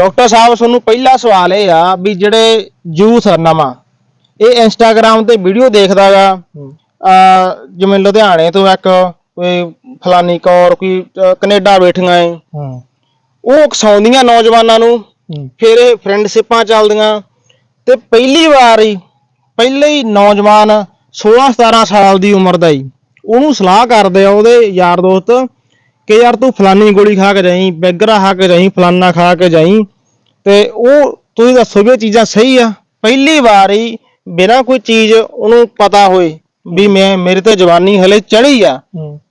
Doctor ਸਾਹਿਬ ਤੁਹਾਨੂੰ ਪਹਿਲਾ ਸਵਾਲ ਇਹ ਆ ਵੀ ਜਿਹੜੇ ਯੂਥ ਨਵਾਂ ਇਹ ਇੰਸਟਾਗ੍ਰam ਤੇ ਵੀਡੀਓ ਦੇਖਦਾਗਾ। ਆ ਜਿਵੇਂ ਲੁਧਿਆਣੇ ਤੋਂ ਇੱਕ ਕੋਈ ਫਲਾਨੀ ਕੌਰ ਕੋਈ ਕੈਨੇਡਾ ਬੈਠੀਆਂ ਏ। ਹੂੰ। ਉਹ ਉਕਸਾਉਂਦੀਆਂ ਨੌਜਵਾਨਾਂ ਨੂੰ। ਫਿਰ ਇਹ ਫਰੈਂਡਸ਼ਿਪਾਂ ਚੱਲਦੀਆਂ। ਤੇ ਪਹਿਲੀ ਵਾਰ ਹੀ ਪਹਿਲੇ ਹੀ ਨੌਜਵਾਨ 16 17 ਸਾਲ ਦੀ ਉਮਰ ਦਾ ਹੀ ਉਹਨੂੰ ਸਲਾਹ ਕਰਦੇ ਆ ਉਹਦੇ ਯਾਰ ਦੋਸਤ ਕਿ ਯਾਰ ਤੂੰ ਫਲਾਨੀ ਗੋਲੀ ਖਾ ਕੇ ਜਾਈਂ ਬੈਗਰਾ ਖਾ ਕੇ ਜਾਈਂ ਫਲਾਨਾ ਖਾ ਕੇ ਜਾਈਂ। ਤੇ ਉਹ ਤੁਸੀਂ ਦੱਸੋ ਵੀ ਇਹ ਚੀਜ਼ਾਂ ਸਹੀ ਆ? ਪਹਿਲੀ ਵਾਰ ਹੀ ਬਿਨਾਂ ਕੋਈ ਚੀਜ਼ ਉਹਨੂੰ ਪਤਾ ਹੋਏ ਵੀ ਮੈਂ ਮੇਰੇ ਤੇ ਜਵਾਨੀ ਹਲੇ ਚੜੀ ਆ।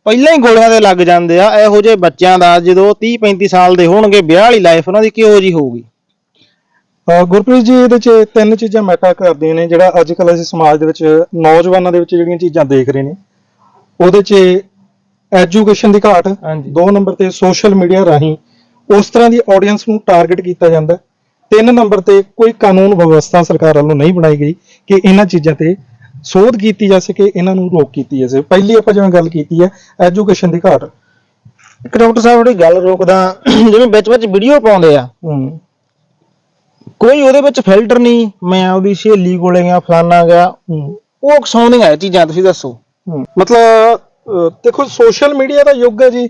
ਪਹਿਲਾਂ ਹੀ ਗੋਲੀਆਂ ਦੇ ਲੱਗ ਜਾਂਦੇ ਆ ਇਹੋ ਜਿਹੇ ਬੱਚਿਆਂ ਦਾ ਜਦੋਂ 30 35 ਸਾਲ ਦੇ ਹੋਣਗੇ ਵਿਆਹ ਵਾਲੀ ਲਾਈਫ ਉਹਨਾਂ ਦੀ ਕਿਹੋ ਜੀ ਹੋਊਗੀ? ਅਹ ਗੁਰਪ੍ਰੀਤ ਜੀ ਇਹਦੇ ਚ ਤਿੰਨ ਚੀਜ਼ਾਂ ਮੈਟਰ ਕਰਦੀਆਂ ਨੇ ਜਿਹੜਾ ਅੱਜ ਕੱਲ੍ਹ ਅਸੀਂ ਸਮਾਜ ਦੇ ਵਿੱਚ ਨੌਜਵਾਨਾਂ ਦੇ ਵਿੱਚ ਜਿਹੜੀਆਂ ਚੀਜ਼ਾਂ ਦੇਖ ਰਹੇ ਨੇ ਉਹਦੇ ਚ ਐਜੂਕੇਸ਼ਨ ਦੀ ਘਾਟ ਹਾਂਜੀ। ਦੋ ਨੰਬਰ ਤੇ ਸੋਸ਼ਲ ਮੀਡੀਆ ਰਾਹੀਂ ਉਸ ਤਰ੍ਹਾਂ ਦੀ ਆਡੀਅנס ਨੂੰ ਟਾਰਗੇਟ ਕੀਤਾ ਜਾਂਦਾ। ਹੈ। ਤਿੰਨ ਨੰਬਰ ਤੇ ਕੋਈ ਕਾਨੂੰਨ ਵਿਵਸਥਾ ਸਰਕਾਰ ਵੱਲੋਂ ਨਹੀਂ ਬਣਾਈ ਗਈ ਕਿ ਇਹਨਾਂ ਚੀਜ਼ਾਂ ਤੇ ਸੋਧ ਕੀਤੀ ਜਾ ਸਕੇ ਇਹਨਾਂ ਨੂੰ ਰੋਕ ਕੀਤੀ ਜਾ ਸਕੇ। ਪਹਿਲੀ ਆਪਾਂ ਜਿਵੇਂ ਗੱਲ ਕੀਤੀ ਹੈ ਐਜੂਕੇਸ਼ਨ ਦੀ ਘਾਟ। ਇੱਕ ਡਾਕਟਰ ਸਾਹਿਬ ਜਿਹੜੀ ਗੱਲ ਰੋਕਦਾ ਜਿਵੇਂ ਵਿੱਚ ਵਿੱਚ ਵੀਡੀਓ ਪਾਉਂਦੇ ਆ। ਕੋਈ ਉਹਦੇ ਵਿੱਚ ਫਿਲਟਰ ਨਹੀਂ ਮੈਂ ਉਹਦੀ ਸਹੇਲੀ ਕੋਲੇ ਗਿਆ ਫਲਾਨਾ ਗਿਆ। ਉਹ ਉਕਸਾਉਂਦੀਆਂ ਇਹ ਚੀਜ਼ਾਂ ਤੁਸੀਂ ਦੱਸੋ। ਹਮ, ਮਤਲਬ ਦੇਖੋ ਸੋਸ਼ਲ ਮੀਡੀਆ ਦਾ ਯੁੱਗ ਹੈ ਜੀ।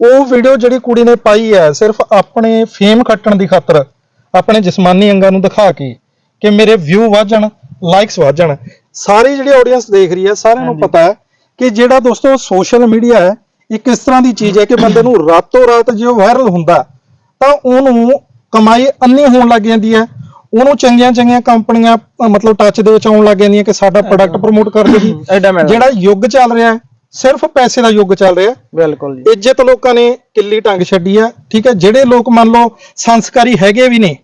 ਉਹ ਵੀਡੀਓ ਜਿਹੜੀ ਕੁੜੀ ਨੇ ਪਾਈ ਹੈ ਸਿਰਫ ਆਪਣੇ ਫੇਮ ਖੱਟਣ ਦੀ ਖਾਤਰ ਆਪਣੇ ਜਿਸਮਾਨੀ ਅੰਗਾਂ ਨੂੰ ਦਿਖਾ ਕੇ ਕਿ ਮੇਰੇ ਵਿਊ ਵੱਧ ਜਾਣ ਲਾਈਕਸ ਵੱਧ ਜਾਣ ਸਾਰੀ ਜਿਹੜੀ ਆਡੀਅנס ਦੇਖ ਰਹੀ ਹੈ ਸਾਰਿਆਂ ਨੂੰ। ਪਤਾ ਹੈ ਕਿ ਜਿਹੜਾ ਦੋਸਤੋ ਸੋਸ਼ਲ ਮੀਡੀਆ ਹੈ ਇੱਕ ਇਸ ਤਰ੍ਹਾਂ ਦੀ ਚੀਜ਼ ਹੈ ਕਿ ਬੰਦੇ ਨੂੰ ਰਾਤੋਂ ਰਾਤ ਜੇ ਵਾਇਰਲ ਹੁੰਦਾ ਤਾਂ ਉਹਨੂੰ ਕਮਾਈ ਅੰਨੀ ਹੋਣ ਲੱਗ ਜਾਂਦੀ ਹੈ। ਉਹਨੂੰ ਚੰਗੀਆਂ ਚੰਗੀਆਂ ਕੰਪਨੀਆਂ ਮਤਲਬ ਟੱਚ ਦੇ ਵਿੱਚ ਆਉਣ ਲੱਗ ਜਾਂਦੀਆਂ ਕਿ ਸਾਡਾ ਪ੍ਰੋਡਕਟ ਪ੍ਰਮੋਟ ਕਰ ਦੇਗੀ ਐਡਾ ਜਿਹੜਾ ਯੁੱਗ ਚੱਲ ਰਿਹਾ ਹੈ ਸਿਰਫ ਪੈਸੇ ਦਾ ਯੁੱਗ ਚੱਲ ਰਿਹਾ। ਹੈ ਬਿਲਕੁਲ ਜੀ। ਇੱਜ਼ਤ ਲੋਕਾਂ ਨੇ ਕਿੱਲੀ ਟੰਗ ਛੱਡੀ ਆ ਠੀਕ ਹੈ ਜਿਹੜੇ ਲੋਕ ਮੰਨ ਲਓ ਸੰਸਕਾਰੀ ਹੈਗੇ ਵੀ ਨੇ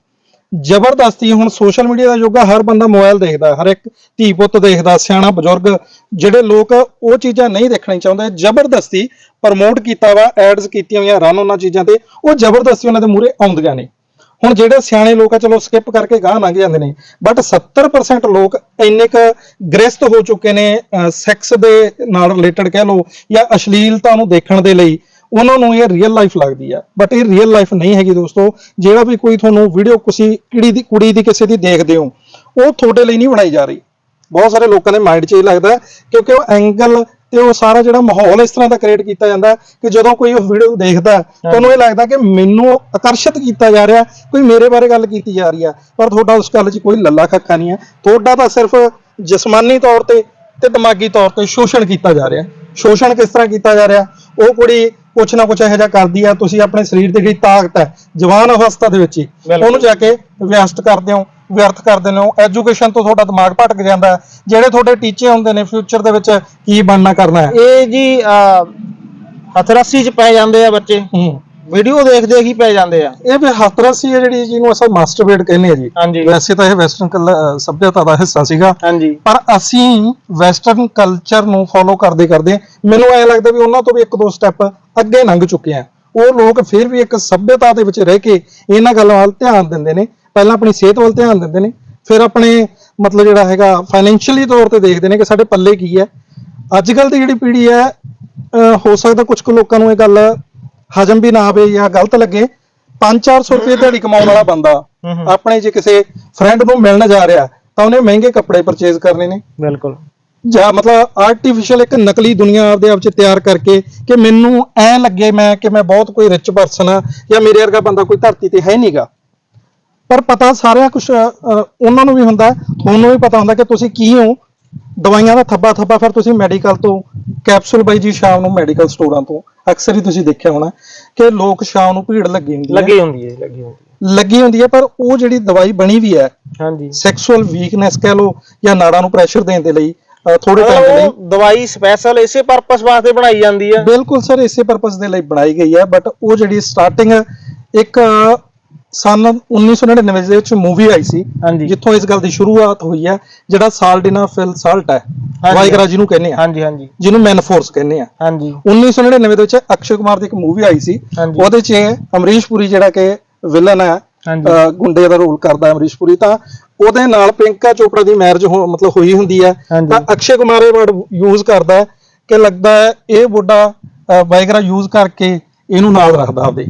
ਜ਼ਬਰਦਸਤੀ ਹੁਣ ਸੋਸ਼ਲ ਮੀਡੀਆ ਦਾ ਯੁੱਗ ਆ ਹਰ ਬੰਦਾ ਮੋਬਾਈਲ ਦੇਖਦਾ ਹਰ ਇੱਕ ਧੀ ਪੁੱਤ ਦੇਖਦਾ ਸਿਆਣਾ ਬਜ਼ੁਰਗ ਜਿਹੜੇ ਲੋਕ ਉਹ ਚੀਜ਼ਾਂ ਨਹੀਂ ਦੇਖਣੀ ਚਾਹੁੰਦੇ ਜ਼ਬਰਦਸਤੀ ਪ੍ਰਮੋਟ ਕੀਤਾ ਵਾ ਐਡਸ ਕੀਤੀਆਂ ਹੋਈਆਂ ਰਨ ਉਹਨਾਂ ਚੀਜ਼ਾਂ ਤੇ ਉਹ ਜ਼ਬਰਦਸਤੀ ਉਹਨਾਂ ਦੇ ਮੂਹਰੇ ਆਉਂਦੀਆਂ ਨੇ। ਹੁਣ ਜਿਹੜੇ ਸਿਆਣੇ ਲੋਕ ਆ, ਚਲੋ ਸਕਿਪ ਕਰਕੇ ਗਾਹ ਲੰਘ ਜਾਂਦੇ ਨੇ ਬਟ 70% ਲੋਕ ਇੰਨੇ ਕ ਗ੍ਰਸਤ ਹੋ ਚੁੱਕੇ ਨੇ ਸੈਕਸ ਦੇ ਨਾਲ ਰਿਲੇਟਡ ਕਹਿ ਲਓ, ਜਾਂ ਅਸ਼ਲੀਲਤਾ ਨੂੰ ਦੇਖਣ ਦੇ ਲਈ, ਉਹਨਾਂ ਨੂੰ ਇਹ ਰੀਅਲ ਲਾਈਫ ਲੱਗਦੀ ਆ। ਬਟ ਇਹ ਰੀਅਲ ਲਾਈਫ ਨਹੀਂ ਹੈਗੀ ਦੋਸਤੋ, ਜਿਹੜਾ ਵੀ ਕੋਈ ਤੁਹਾਨੂੰ ਵੀਡੀਓ ਕਿਸੇ ਕਿੜੀ ਦੀ, ਕੁੜੀ ਦੀ ਕਿਸੇ ਦੀ ਦੇਖਦੇ ਹੋ, ਉਹ ਤੁਹਾਡੇ ਲਈ ਨਹੀਂ ਬਣਾਈ ਜਾ ਰਹੀ। ਬਹੁਤ ਸਾਰੇ ਲੋਕਾਂ ਦੇ ਮਾਈਂਡ 'ਚ ਇਹ ਲੱਗਦਾ ਕਿਉਂਕਿ ਉਹ ਐਂਗਲ ਤੇ ਉਹ ਸਾਰਾ ਜਿਹੜਾ ਮਾਹੌਲ ਇਸ ਤਰ੍ਹਾਂ ਦਾ ਕ੍ਰੀਏਟ ਕੀਤਾ ਜਾਂਦਾ ਕਿ ਜਦੋਂ ਕੋਈ ਉਹ ਵੀਡੀਓ ਦੇਖਦਾ ਤਾਂ ਉਹਨੂੰ ਇਹ ਲੱਗਦਾ ਕਿ ਮੈਨੂੰ ਆਕਰਸ਼ਿਤ ਕੀਤਾ ਜਾ ਰਿਹਾ ਕੋਈ ਮੇਰੇ ਬਾਰੇ ਗੱਲ ਕੀਤੀ ਜਾ ਰਹੀ ਆ ਪਰ ਤੁਹਾਡਾ ਉਸ ਗੱਲ 'ਚ ਕੋਈ ਲੱਲਾ ਖੱਕਾ ਨਹੀਂ ਹੈ। ਤੁਹਾਡਾ ਤਾਂ ਸਿਰਫ ਜਿਸਮਾਨੀ ਤੌਰ ਤੇ ਤੇ ਦਿਮਾਗੀ ਤੌਰ ਤੇ ਸ਼ੋਸ਼ਣ ਕੀਤਾ ਜਾ ਰਿਹਾ ਸ਼ੋਸ਼ਣ ਕਿਸ ਤਰ੍ਹਾਂ ਕੀਤਾ ਜਾ ਰਿਹਾ ਉਹ ਕੁੜੀ ਕੁਛ ਨਾ ਕੁਛ ਇਹੋ ਜਿਹਾ ਕਰਦੀ ਆ ਤੁਸੀਂ ਆਪਣੇ ਸਰੀਰ ਦੀ ਜਿਹੜੀ ਤਾਕਤ ਹੈ ਜਵਾਨ ਅਵਸਥਾ ਦੇ ਵਿੱਚ ਹੀ। ਉਹਨੂੰ ਜਾ ਕੇ ਵਿਅਸਤ ਕਰਦੇ ਹੋ ਵਿਅਰਥ ਕਰਦੇ ਹੋ ਐਜੂਕੇਸ਼ਨ ਤੋਂ ਤੁਹਾਡਾ ਦਿਮਾਗ ਭਟਕ ਜਾਂਦਾ ਹੈ। ਜਿਹੜੇ ਤੁਹਾਡੇ ਟੀਚੇ ਹੁੰਦੇ ਨੇ ਫਿਊਚਰ ਦੇ ਵਿੱਚ ਕੀ ਬਣਨਾ ਕਰਨਾ ਹੈ? ਇਹ ਜੀ ਹਥਰਸੀ ਚ ਪੈ ਜਾਂਦੇ ਆ ਬੱਚੇ। ਹੂੰ। ਵੀਡੀਓ ਦੇਖ ਦੇਖ ਹੀ ਪੈ ਜਾਂਦੇ ਆ। ਇਹ ਵੀ ਹਤਰਸੀ ਹੈ ਜਿਹੜੀ ਜਿਹਨੂੰ ਅਸਾਂ ਮਾਸਟਰਬੇਟ ਕਹਿੰਦੇ ਆ ਜੀ। ਹਾਂਜੀ। ਵੈਸੇ ਤਾਂ ਇਹ ਵੈਸਟਰਨ ਸਭਿਅਤਾ ਦਾ ਹਿੱਸਾ ਸੀਗਾ। ਹਾਂਜੀ। ਪਰ ਅਸੀਂ ਵੈਸਟਰਨ ਕਲਚਰ ਨੂੰ ਫੋਲੋ ਕਰਦੇ ਕਰਦੇ ਮੈਨੂੰ ਐ ਲੱਗਦਾ ਵੀ ਉਹਨਾਂ ਤੋਂ ਵੀ ਇੱਕ ਦੋ ਸਟੈਪ ਅੱਗੇ ਲੰਘ ਚੁੱਕੇ ਆ। ਉਹ ਲੋਕ ਫਿਰ ਵੀ ਇੱਕ ਸਭਿਅਤਾ ਦੇ ਵਿੱਚ ਰਹਿ ਕੇ ਇਹਨਾਂ ਗੱਲਾਂ ਵੱਲ ਧਿਆਨ ਦਿੰਦੇ ਨੇ। ਪਹਿਲਾਂ ਆਪਣੀ ਸਿਹਤ ਵੱਲ ਧਿਆਨ ਦਿੰਦੇ ਨੇ। ਫਿਰ ਆਪਣੇ ਮਤਲਬ ਜਿਹੜਾ ਹੈਗਾ ਫਾਈਨੈਂਸ਼ੀਅਲੀ ਤੌਰ ਤੇ ਦੇਖਦੇ ਨੇ ਕਿ ਸਾਡੇ ਪੱਲੇ ਕੀ ਹੈ। ਅੱਜ ਕੱਲ ਦੀ ਜਿਹੜੀ ਪੀੜ੍ਹੀ ਹੈ ਅਹ ਹੋ ਸਕਦਾ ਕੁਝ ਕੁ ਲੋਕਾਂ ਨੂੰ ਇਹ ਗੱਲ ਹਜਮ ਵੀ ਨਾ ਆਵੇ ਜਾਂ ਗਲਤ ਲੱਗੇ 5-400 ਰੁਪਏ ਦਿਹਾੜੀ ਕਮਾਉਣ ਵਾਲਾ ਬੰਦਾ। ਆਪਣੇ ਜੇ ਕਿਸੇ ਫਰੈਂਡ ਨੂੰ ਮਿਲਣ ਜਾ ਰਿਹਾ ਤਾਂ ਉਹਨੇ ਮਹਿੰਗੇ ਕੱਪੜੇ ਪਰਚੇਜ਼ ਕਰਨੇ ਨੇ। ਬਿਲਕੁਲ। ਜਾਂ ਮਤਲਬ ਆਰਟੀਫੀਸ਼ੀਅਲ ਇੱਕ ਨਕਲੀ ਦੁਨੀਆ ਆਪਦੇ ਆਪ ਚ ਤਿਆਰ ਕਰਕੇ ਕਿ ਮੈਨੂੰ ਐ ਲੱਗੇ ਮੈਂ ਕਿ ਮੈਂ ਬਹੁਤ ਕੋਈ ਰਿਚ ਪਰਸਨ ਆ ਜਾਂ ਮੇਰੇ ਵਰਗਾ ਬੰਦਾ ਕੋਈ ਧਰਤੀ ਤੇ ਹੈ ਨਹੀਂਗਾ ਪਰ ਪਤਾ ਸਾਰਿਆਂ ਕੁਝ ਉਹਨਾਂ ਨੂੰ ਵੀ ਹੁੰਦਾ ਤੁਹਾਨੂੰ ਵੀ ਪਤਾ ਹੁੰਦਾ ਕਿ ਤੁਸੀਂ ਕੀ ਹੋ ਦਵਾਈਆਂ ਦਾ ਥੱਬਾ ਥੱਬਾ ਫਿਰ ਤੁਸੀਂ ਮੈਡੀਕਲ ਤੋਂ ਕੈਪਸੂਲ ਬਾਈ ਜੀ ਸ਼ਾਮ ਨੂੰ ਮੈਡੀਕਲ ਸਟੋਰਾਂ ਤੋਂ ਅਕਸਰ ਹੀ ਤੁਸੀਂ ਦੇਖਿਆ ਹੋਣਾ ਕਿ ਲੋਕ ਸ਼ਾਮ ਨੂੰ ਭੀੜ ਲੱਗੀ ਹੁੰਦੀ ਹੈ। ਲੱਗੀ ਹੁੰਦੀ ਹੈ ਲੱਗੀ ਹੁੰਦੀ ਹੈ। ਲੱਗੀ ਹੁੰਦੀ ਹੈ ਪਰ ਉਹ ਜਿਹੜੀ ਦਵਾਈ ਬਣੀ ਵੀ ਹੈ ਹਾਂਜੀ। ਸੈਕਸੁਅਲ ਵੀਕਨੈਸ ਕਹਿ ਲਓ ਜਾਂ ਨਾੜਾਂ ਨੂੰ ਪ੍ਰੈਸ਼ਰ ਦੇਣ ਦੇ ਲਈ ਥੋੜੇ ਟਾਈਮ ਦੇ ਲਈ। ਉਹ ਦਵਾਈ ਸਪੈਸ਼ਲ ਇਸੇ ਪਰਪਸ ਵਾਸਤੇ ਬਣਾਈ ਜਾਂਦੀ ਆ ਬਿਲਕੁਲ ਸਰ ਇਸੇ ਪਰਪਸ ਦੇ ਲਈ ਬਣਾਈ ਗਈ ਹੈ ਬਟ ਉਹ ਜਿਹੜੀ ਸਟਾਰਟਿੰਗ ਇੱਕ ਸਨ 1999 ਦੇ ਵਿੱਚ ਮੂਵੀ ਆਈ ਸੀ ਹਾਂਜੀ ਜਿੱਥੋਂ ਇਸ ਗੱਲ ਦੀ ਸ਼ੁਰੂਆਤ ਹੋਈ ਹੈ ਜਿਹੜਾ ਸਾਲਡਿਨਾ ਫਿਲ ਸਾਲਟ ਹੈ ਹਾਂਜੀ। ਵਾਈਗਰਾ ਜਿਹਨੂੰ ਕਹਿੰਦੇ ਆ ਹਾਂਜੀ ਹਾਂਜੀ ਜਿਹਨੂੰ ਮੈਨਫੋਰਸ ਕਹਿੰਦੇ ਆ ਹਾਂਜੀ 1999 ਦੇ ਵਿੱਚ ਅਕਸ਼ੇ ਕੁਮਾਰ ਦੀ ਇੱਕ ਮੂਵੀ ਆਈ ਸੀ ਹਾਂਜੀ। ਉਹਦੇ 'ਚ ਅਮਰੀਸ਼ ਪੁਰੀ ਜਿਹੜਾ ਕਿ ਵਿਲਨ ਹੈ ਹਾਂਜੀ। ਅਹ ਗੁੰਡੇ ਦਾ ਰੋਲ ਕਰਦਾ ਹੈ ਅਮਰੀਸ਼ ਪੁਰੀ ਤਾਂ ਉਹਦੇ ਨਾਲ ਪ੍ਰਿੰਕਾ ਚੋਪੜਾ ਦੀ ਮੈਰਿਜ ਮਤਲਬ ਹੋਈ ਹੁੰਦੀ ਹੈ ਹਾਂਜੀ। ਤਾਂ ਅਕਸ਼ੇ ਕੁਮਾਰ ਇਹ ਵਰਡ ਯੂਜ਼ ਕਰਦਾ ਹੈ ਕਿ ਲੱਗਦਾ ਹੈ ਇਹ ਬੁੱਢਾ ਵਾਈਗਰਾ ਯੂਜ਼ ਕਰਕੇ ਇਹਨੂੰ ਨਾਲ ਰੱਖਦਾ ਆਪਦੇ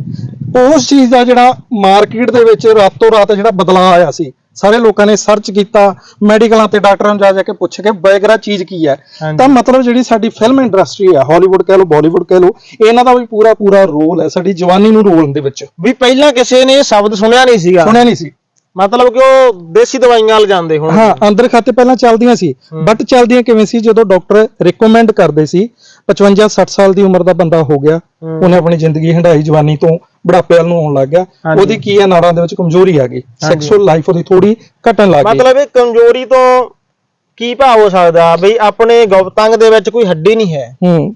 ਉਸ ਚੀਜ਼ ਦਾ ਜਿਹੜਾ ਮਾਰਕੀਟ ਦੇ ਵਿੱਚ ਰਾਤੋਂ ਰਾਤ ਜਿਹੜਾ ਬਦਲਾਅ ਆਇਆ ਸੀ ਸਾਰੇ ਲੋਕਾਂ ਨੇ ਸਰਚ ਕੀਤਾ ਮੈਡੀਕਲਾਂ ਤੇ ਡਾਕਟਰਾਂ ਨੂੰ ਜਾ ਜਾ ਕੇ ਪੁੱਛ ਕੇ ਬੈਗਰਾ ਚੀਜ਼ ਕੀ ਹੈ। ਤਾਂ ਮਤਲਬ ਜਿਹੜੀ ਸਾਡੀ ਫਿਲਮ ਇੰਡਸਟਰੀ ਹੈ ਹਾਲੀਵੁੱਡ ਕਹਿ ਲਓ ਬਾਲੀਵੁੱਡ ਕਹਿ ਲਓ ਇਹਨਾਂ ਦਾ ਵੀ ਪੂਰਾ ਪੂਰਾ ਰੋਲ ਹੈ ਸਾਡੀ ਜਵਾਨੀ ਨੂੰ ਰੋਲਣ ਦੇ ਵਿੱਚ। ਵੀ ਪਹਿਲਾਂ ਕਿਸੇ ਨੇ ਇਹ ਸ਼ਬਦ ਸੁਣਿਆ ਨਹੀਂ ਸੀਗਾ। ਸੁਣਿਆ ਨਹੀਂ ਸੀ। ਮਤਲਬ ਕਿ ਉਹ ਦੇਸੀ ਦਵਾਈਆਂ ਵੱਲ ਜਾਂਦੇ ਹੁਣ ਹਾਂ ਅੰਦਰ ਖਾਤੇ ਪਹਿਲਾਂ ਚੱਲਦੀਆਂ ਸੀ ਬਟ ਚੱਲਦੀਆਂ ਕਿਵੇਂ ਸੀ? ਜਦੋਂ ਡਾਕਟਰ ਰეკਮੈਂਡ ਕਰਦੇ ਸੀ 55 60 ਸਾਲ ਦੀ ਉਮਰ ਦਾ ਬੰਦਾ ਹੋ ਗਿਆ। ਉਹਨੇ ਆਪਣੀ ਜ਼ਿੰਦਗੀ ਹੰਢਾਈ ਜਵਾਨੀ ਤੋਂ ਬੁਢਾਪੇ ਵੱਲ ਨੂੰ ਆਉਣ ਲੱਗ ਗਿਆ। ਹਾਂਜੀ। ਉਹਦੀ ਕੀ ਹੈ? ਨਾੜਾਂ ਦੇ ਵਿੱਚ ਕਮਜ਼ੋਰੀ ਆ ਗਈ। ਸੈਕਸੁਅਲ ਲਾਈਫ ਉਹਦੀ ਥੋੜੀ ਘਟਣ ਲੱਗ ਗਈ। ਮਤਲਬ ਇਹ ਕਮਜ਼ੋਰੀ ਤੋਂ ਕੀ ਭਾਵ ਹੋ ਸਕਦਾ? ਬਈ ਆਪਣੇ ਗੁਪਤੰਗ ਦੇ ਵਿੱਚ ਕੋਈ ਹੱਡੀ ਨਹੀਂ ਹੈ। ਹੂੰ।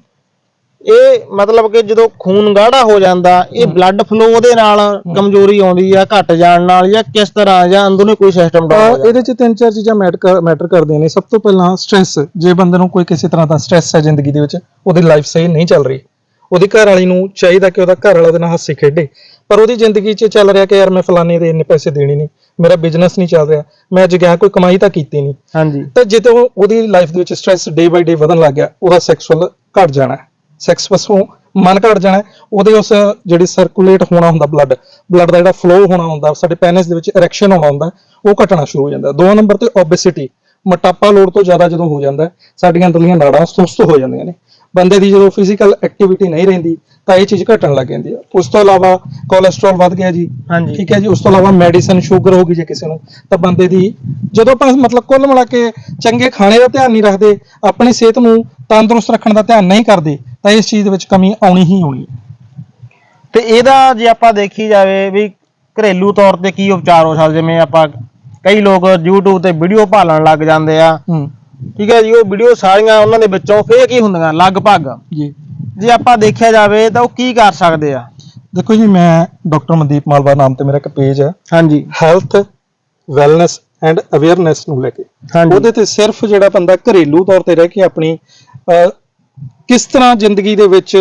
ਇਹ ਮਤਲਬ ਕਿ ਜਦੋਂ ਖੂਨ ਗਾੜਾ ਹੋ ਜਾਂਦਾ ਇਹ ਬਲੱਡ ਫਲੋ ਉਹਦੇ ਨਾਲ ਕਮਜ਼ੋਰੀ ਆਉਂਦੀ ਆ ਘਟ ਜਾਣ ਨਾਲ ਜਾਂ ਕਿਸ ਤਰ੍ਹਾਂ ਜਾਂ ਅੰਦਰੋਂ ਕੋਈ ਸਿਸਟਮ ਡਾਊਨ ਹੋ ਜਾਂਦਾ। ਇਹਦੇ ਚ ਤਿੰਨ ਚਾਰ ਚੀਜ਼ਾਂ ਮੈਟਰ ਕਰਦੀਆਂ ਨੇ। ਸਭ ਤੋਂ ਪਹਿਲਾਂ ਸਟ੍ਰੈਸ ਜੇ ਬੰਦੇ ਨੂੰ ਕੋਈ ਕਿਸੇ ਤਰ੍ਹਾਂ ਦਾ ਸਟ੍ਰੈਸ ਹੈ ਜ਼ਿੰਦਗੀ ਦੇ ਵਿੱਚ ਉਹਦੀ ਲਾਈਫ ਸਹੀ ਨਹੀਂ ਚੱਲ ਰਹੀ। ਉਹਦੀ ਘਰ ਵਾਲੀ ਨੂੰ ਚਾਹੀਦਾ ਕਿ ਉਹਦਾ ਘਰ ਵਾਲਾ ਉਹਦੇ ਨਾਲ ਹੱਸੀ ਖੇਡੇ। ਪਰ ਉਹਦੀ ਜ਼ਿੰਦਗੀ 'ਚ ਚੱਲ ਰਿਹਾ ਕਿ ਯਾਰ ਮੈਂ ਫਲਾਣੇ ਦੇ ਇੰਨੇ ਪੈਸੇ ਦੇਣੇ ਨਹੀਂ ਮੇਰਾ ਬਿਜ਼ਨਸ ਨਹੀਂ ਚੱਲ ਰਿਹਾ ਮੈਂ ਅੱਜ ਗਿਆ ਕੋਈ ਕਮਾਈ ਤਾਂ ਕੀਤੀ ਨਹੀਂ। ਹਾਂਜੀ। ਤਾਂ ਜਦੋਂ ਉਹਦੀ ਲਾਈਫ ਦੇ ਵਿੱਚ ਸਟ੍ਰੈਸ ਡੇ ਬਾਈ ਡੇ ਵਧਣ ਲੱਗ ਗਿਆ ਉਹਦਾ ਸੈਕਸੁਅਲ ਘਟ ਜਾਣਾ। ਸੈਕਸ ਪਸੋਂ ਮਨ ਘਟ ਜਾਣਾ ਉਹਦੇ ਉਸ ਜਿਹੜੀ ਸਰਕੂਲੇਟ ਹੋਣਾ ਹੁੰਦਾ ਬਲੱਡ ਬਲੱਡ ਦਾ ਜਿਹੜਾ ਫਲੋ ਹੋਣਾ ਹੁੰਦਾ ਸਾਡੇ ਪੈਨਿਸ ਦੇ ਵਿੱਚ ਇਰੈਕਸ਼ਨ ਹੋਣਾ ਹੁੰਦਾ ਉਹ ਘਟਣਾ ਸ਼ੁਰੂ ਹੋ ਜਾਂਦਾ ਦੋ ਨੰਬਰ ਤੇ ਓਬੇਸਿਟੀ ਮੋਟਾਪਾ ਲੋੜ ਤੋਂ ਜ਼ਿਆਦਾ ਜਦੋਂ ਹੋ ਜਾਂਦਾ ਸਾਡੀਆਂ ਅੰਦਰਲੀਆਂ ਨਾੜਾਂ ਸੁਸਤ ਹੋ ਜਾਂਦੀਆਂ ਨੇ। ਬੰਦੇ ਦੀ ਜਦੋਂ ਫਿਜ਼ੀਕਲ ਐਕਟੀਵਿਟੀ ਨਹੀਂ ਰਹਿੰਦੀ ਤਾਂ ਇਹ ਚੀਜ਼ ਘਟਣ ਲੱਗ ਜਾਂਦੀ ਹੈ। ਉਸ ਤੋਂ ਇਲਾਵਾ ਕੋਲੇਸਟ੍ਰੋਲ ਵੱਧ ਗਿਆ ਜੀ। ਹਾਂਜੀ। ਠੀਕ ਹੈ ਜੀ ਉਸ ਤੋਂ ਇਲਾਵਾ ਮੈਡੀਸਨ ਸ਼ੂਗਰ ਹੋ ਗਈ ਜੇ ਕਿਸੇ ਨੂੰ ਤਾਂ ਬੰਦੇ ਦੀ ਜਦੋਂ ਆਪਾਂ ਮਤਲਬ ਕੁੱਲ ਮਿਲਾ ਕੇ ਚੰਗੇ ਖਾਣੇ ਦਾ ਧਿਆਨ ਨਹੀਂ ਰੱਖਦੇ ਆਪਣੀ ਸਿਹਤ ਨੂੰ ਤੰਦਰੁਸਤ ਰੱਖਣ ਦਾ ਧਿਆਨ ਨਹੀਂ ਕਰਦੇ ਤਾਂ ਇਸ ਚੀਜ਼ ਦੇ ਵਿੱਚ ਕਮੀ ਆਉਣੀ ਹੀ ਆਉਣੀ ਹੈ। ਤੇ ਇਹਦਾ ਜੇ ਆਪਾਂ ਦੇਖੀ ਜਾਵੇ ਵੀ ਘਰੇਲੂ ਤੌਰ ਤੇ ਕੀ ਉਪਚਾਰ ਹੋ ਸਕਦਾ? ਜਿਵੇਂ ਆਪਾਂ ਕਈ ਲੋਕ YouTube ਤੇ ਵੀਡੀਓ ਭਾਲਣ ਲੱਗ ਜਾਂਦੇ ਆ। ਹੂੰ। ਠੀਕ ਹੈ ਜੀ ਉਹ ਵੀਡੀਓ ਸਾਰੀਆਂ ਉਹਨਾਂ ਦੇ ਵਿੱਚੋਂ ਫੇਕ ਹੀ ਹੁੰਦੀਆਂ? ਲਗਭਗ। ਜੀ। ਜੇ ਆਪਾਂ ਦੇਖਿਆ ਜਾਵੇ ਤਾਂ ਉਹ ਕੀ ਕਰ ਸਕਦੇ ਆ? ਦੇਖੋ ਜੀ ਮੈਂ ਡਾਕਟਰ ਮਨਦੀਪ ਮਾਲਵਾ ਨਾਮ ਤੇ ਮੇਰਾ ਇੱਕ ਪੇਜ ਹੈ। ਹਾਂਜੀ। ਹੈਲਥ ਵੈਲਨੈਸ ਐਂਡ ਅਵੇਅਰਨੈਸ ਨੂੰ ਲੈ ਕੇ। ਹਾਂਜੀ। ਉਹਦੇ ਤੇ ਸਿਰਫ ਜਿਹੜਾ ਬੰਦਾ ਘਰੇਲੂ ਤੌਰ ਤੇ ਰਹਿ ਕੇ ਆਪਣੀ ਅਹ, ਕਿਸ ਤਰ੍ਹਾਂ ਜ਼ਿੰਦਗੀ ਦੇ ਵਿੱਚ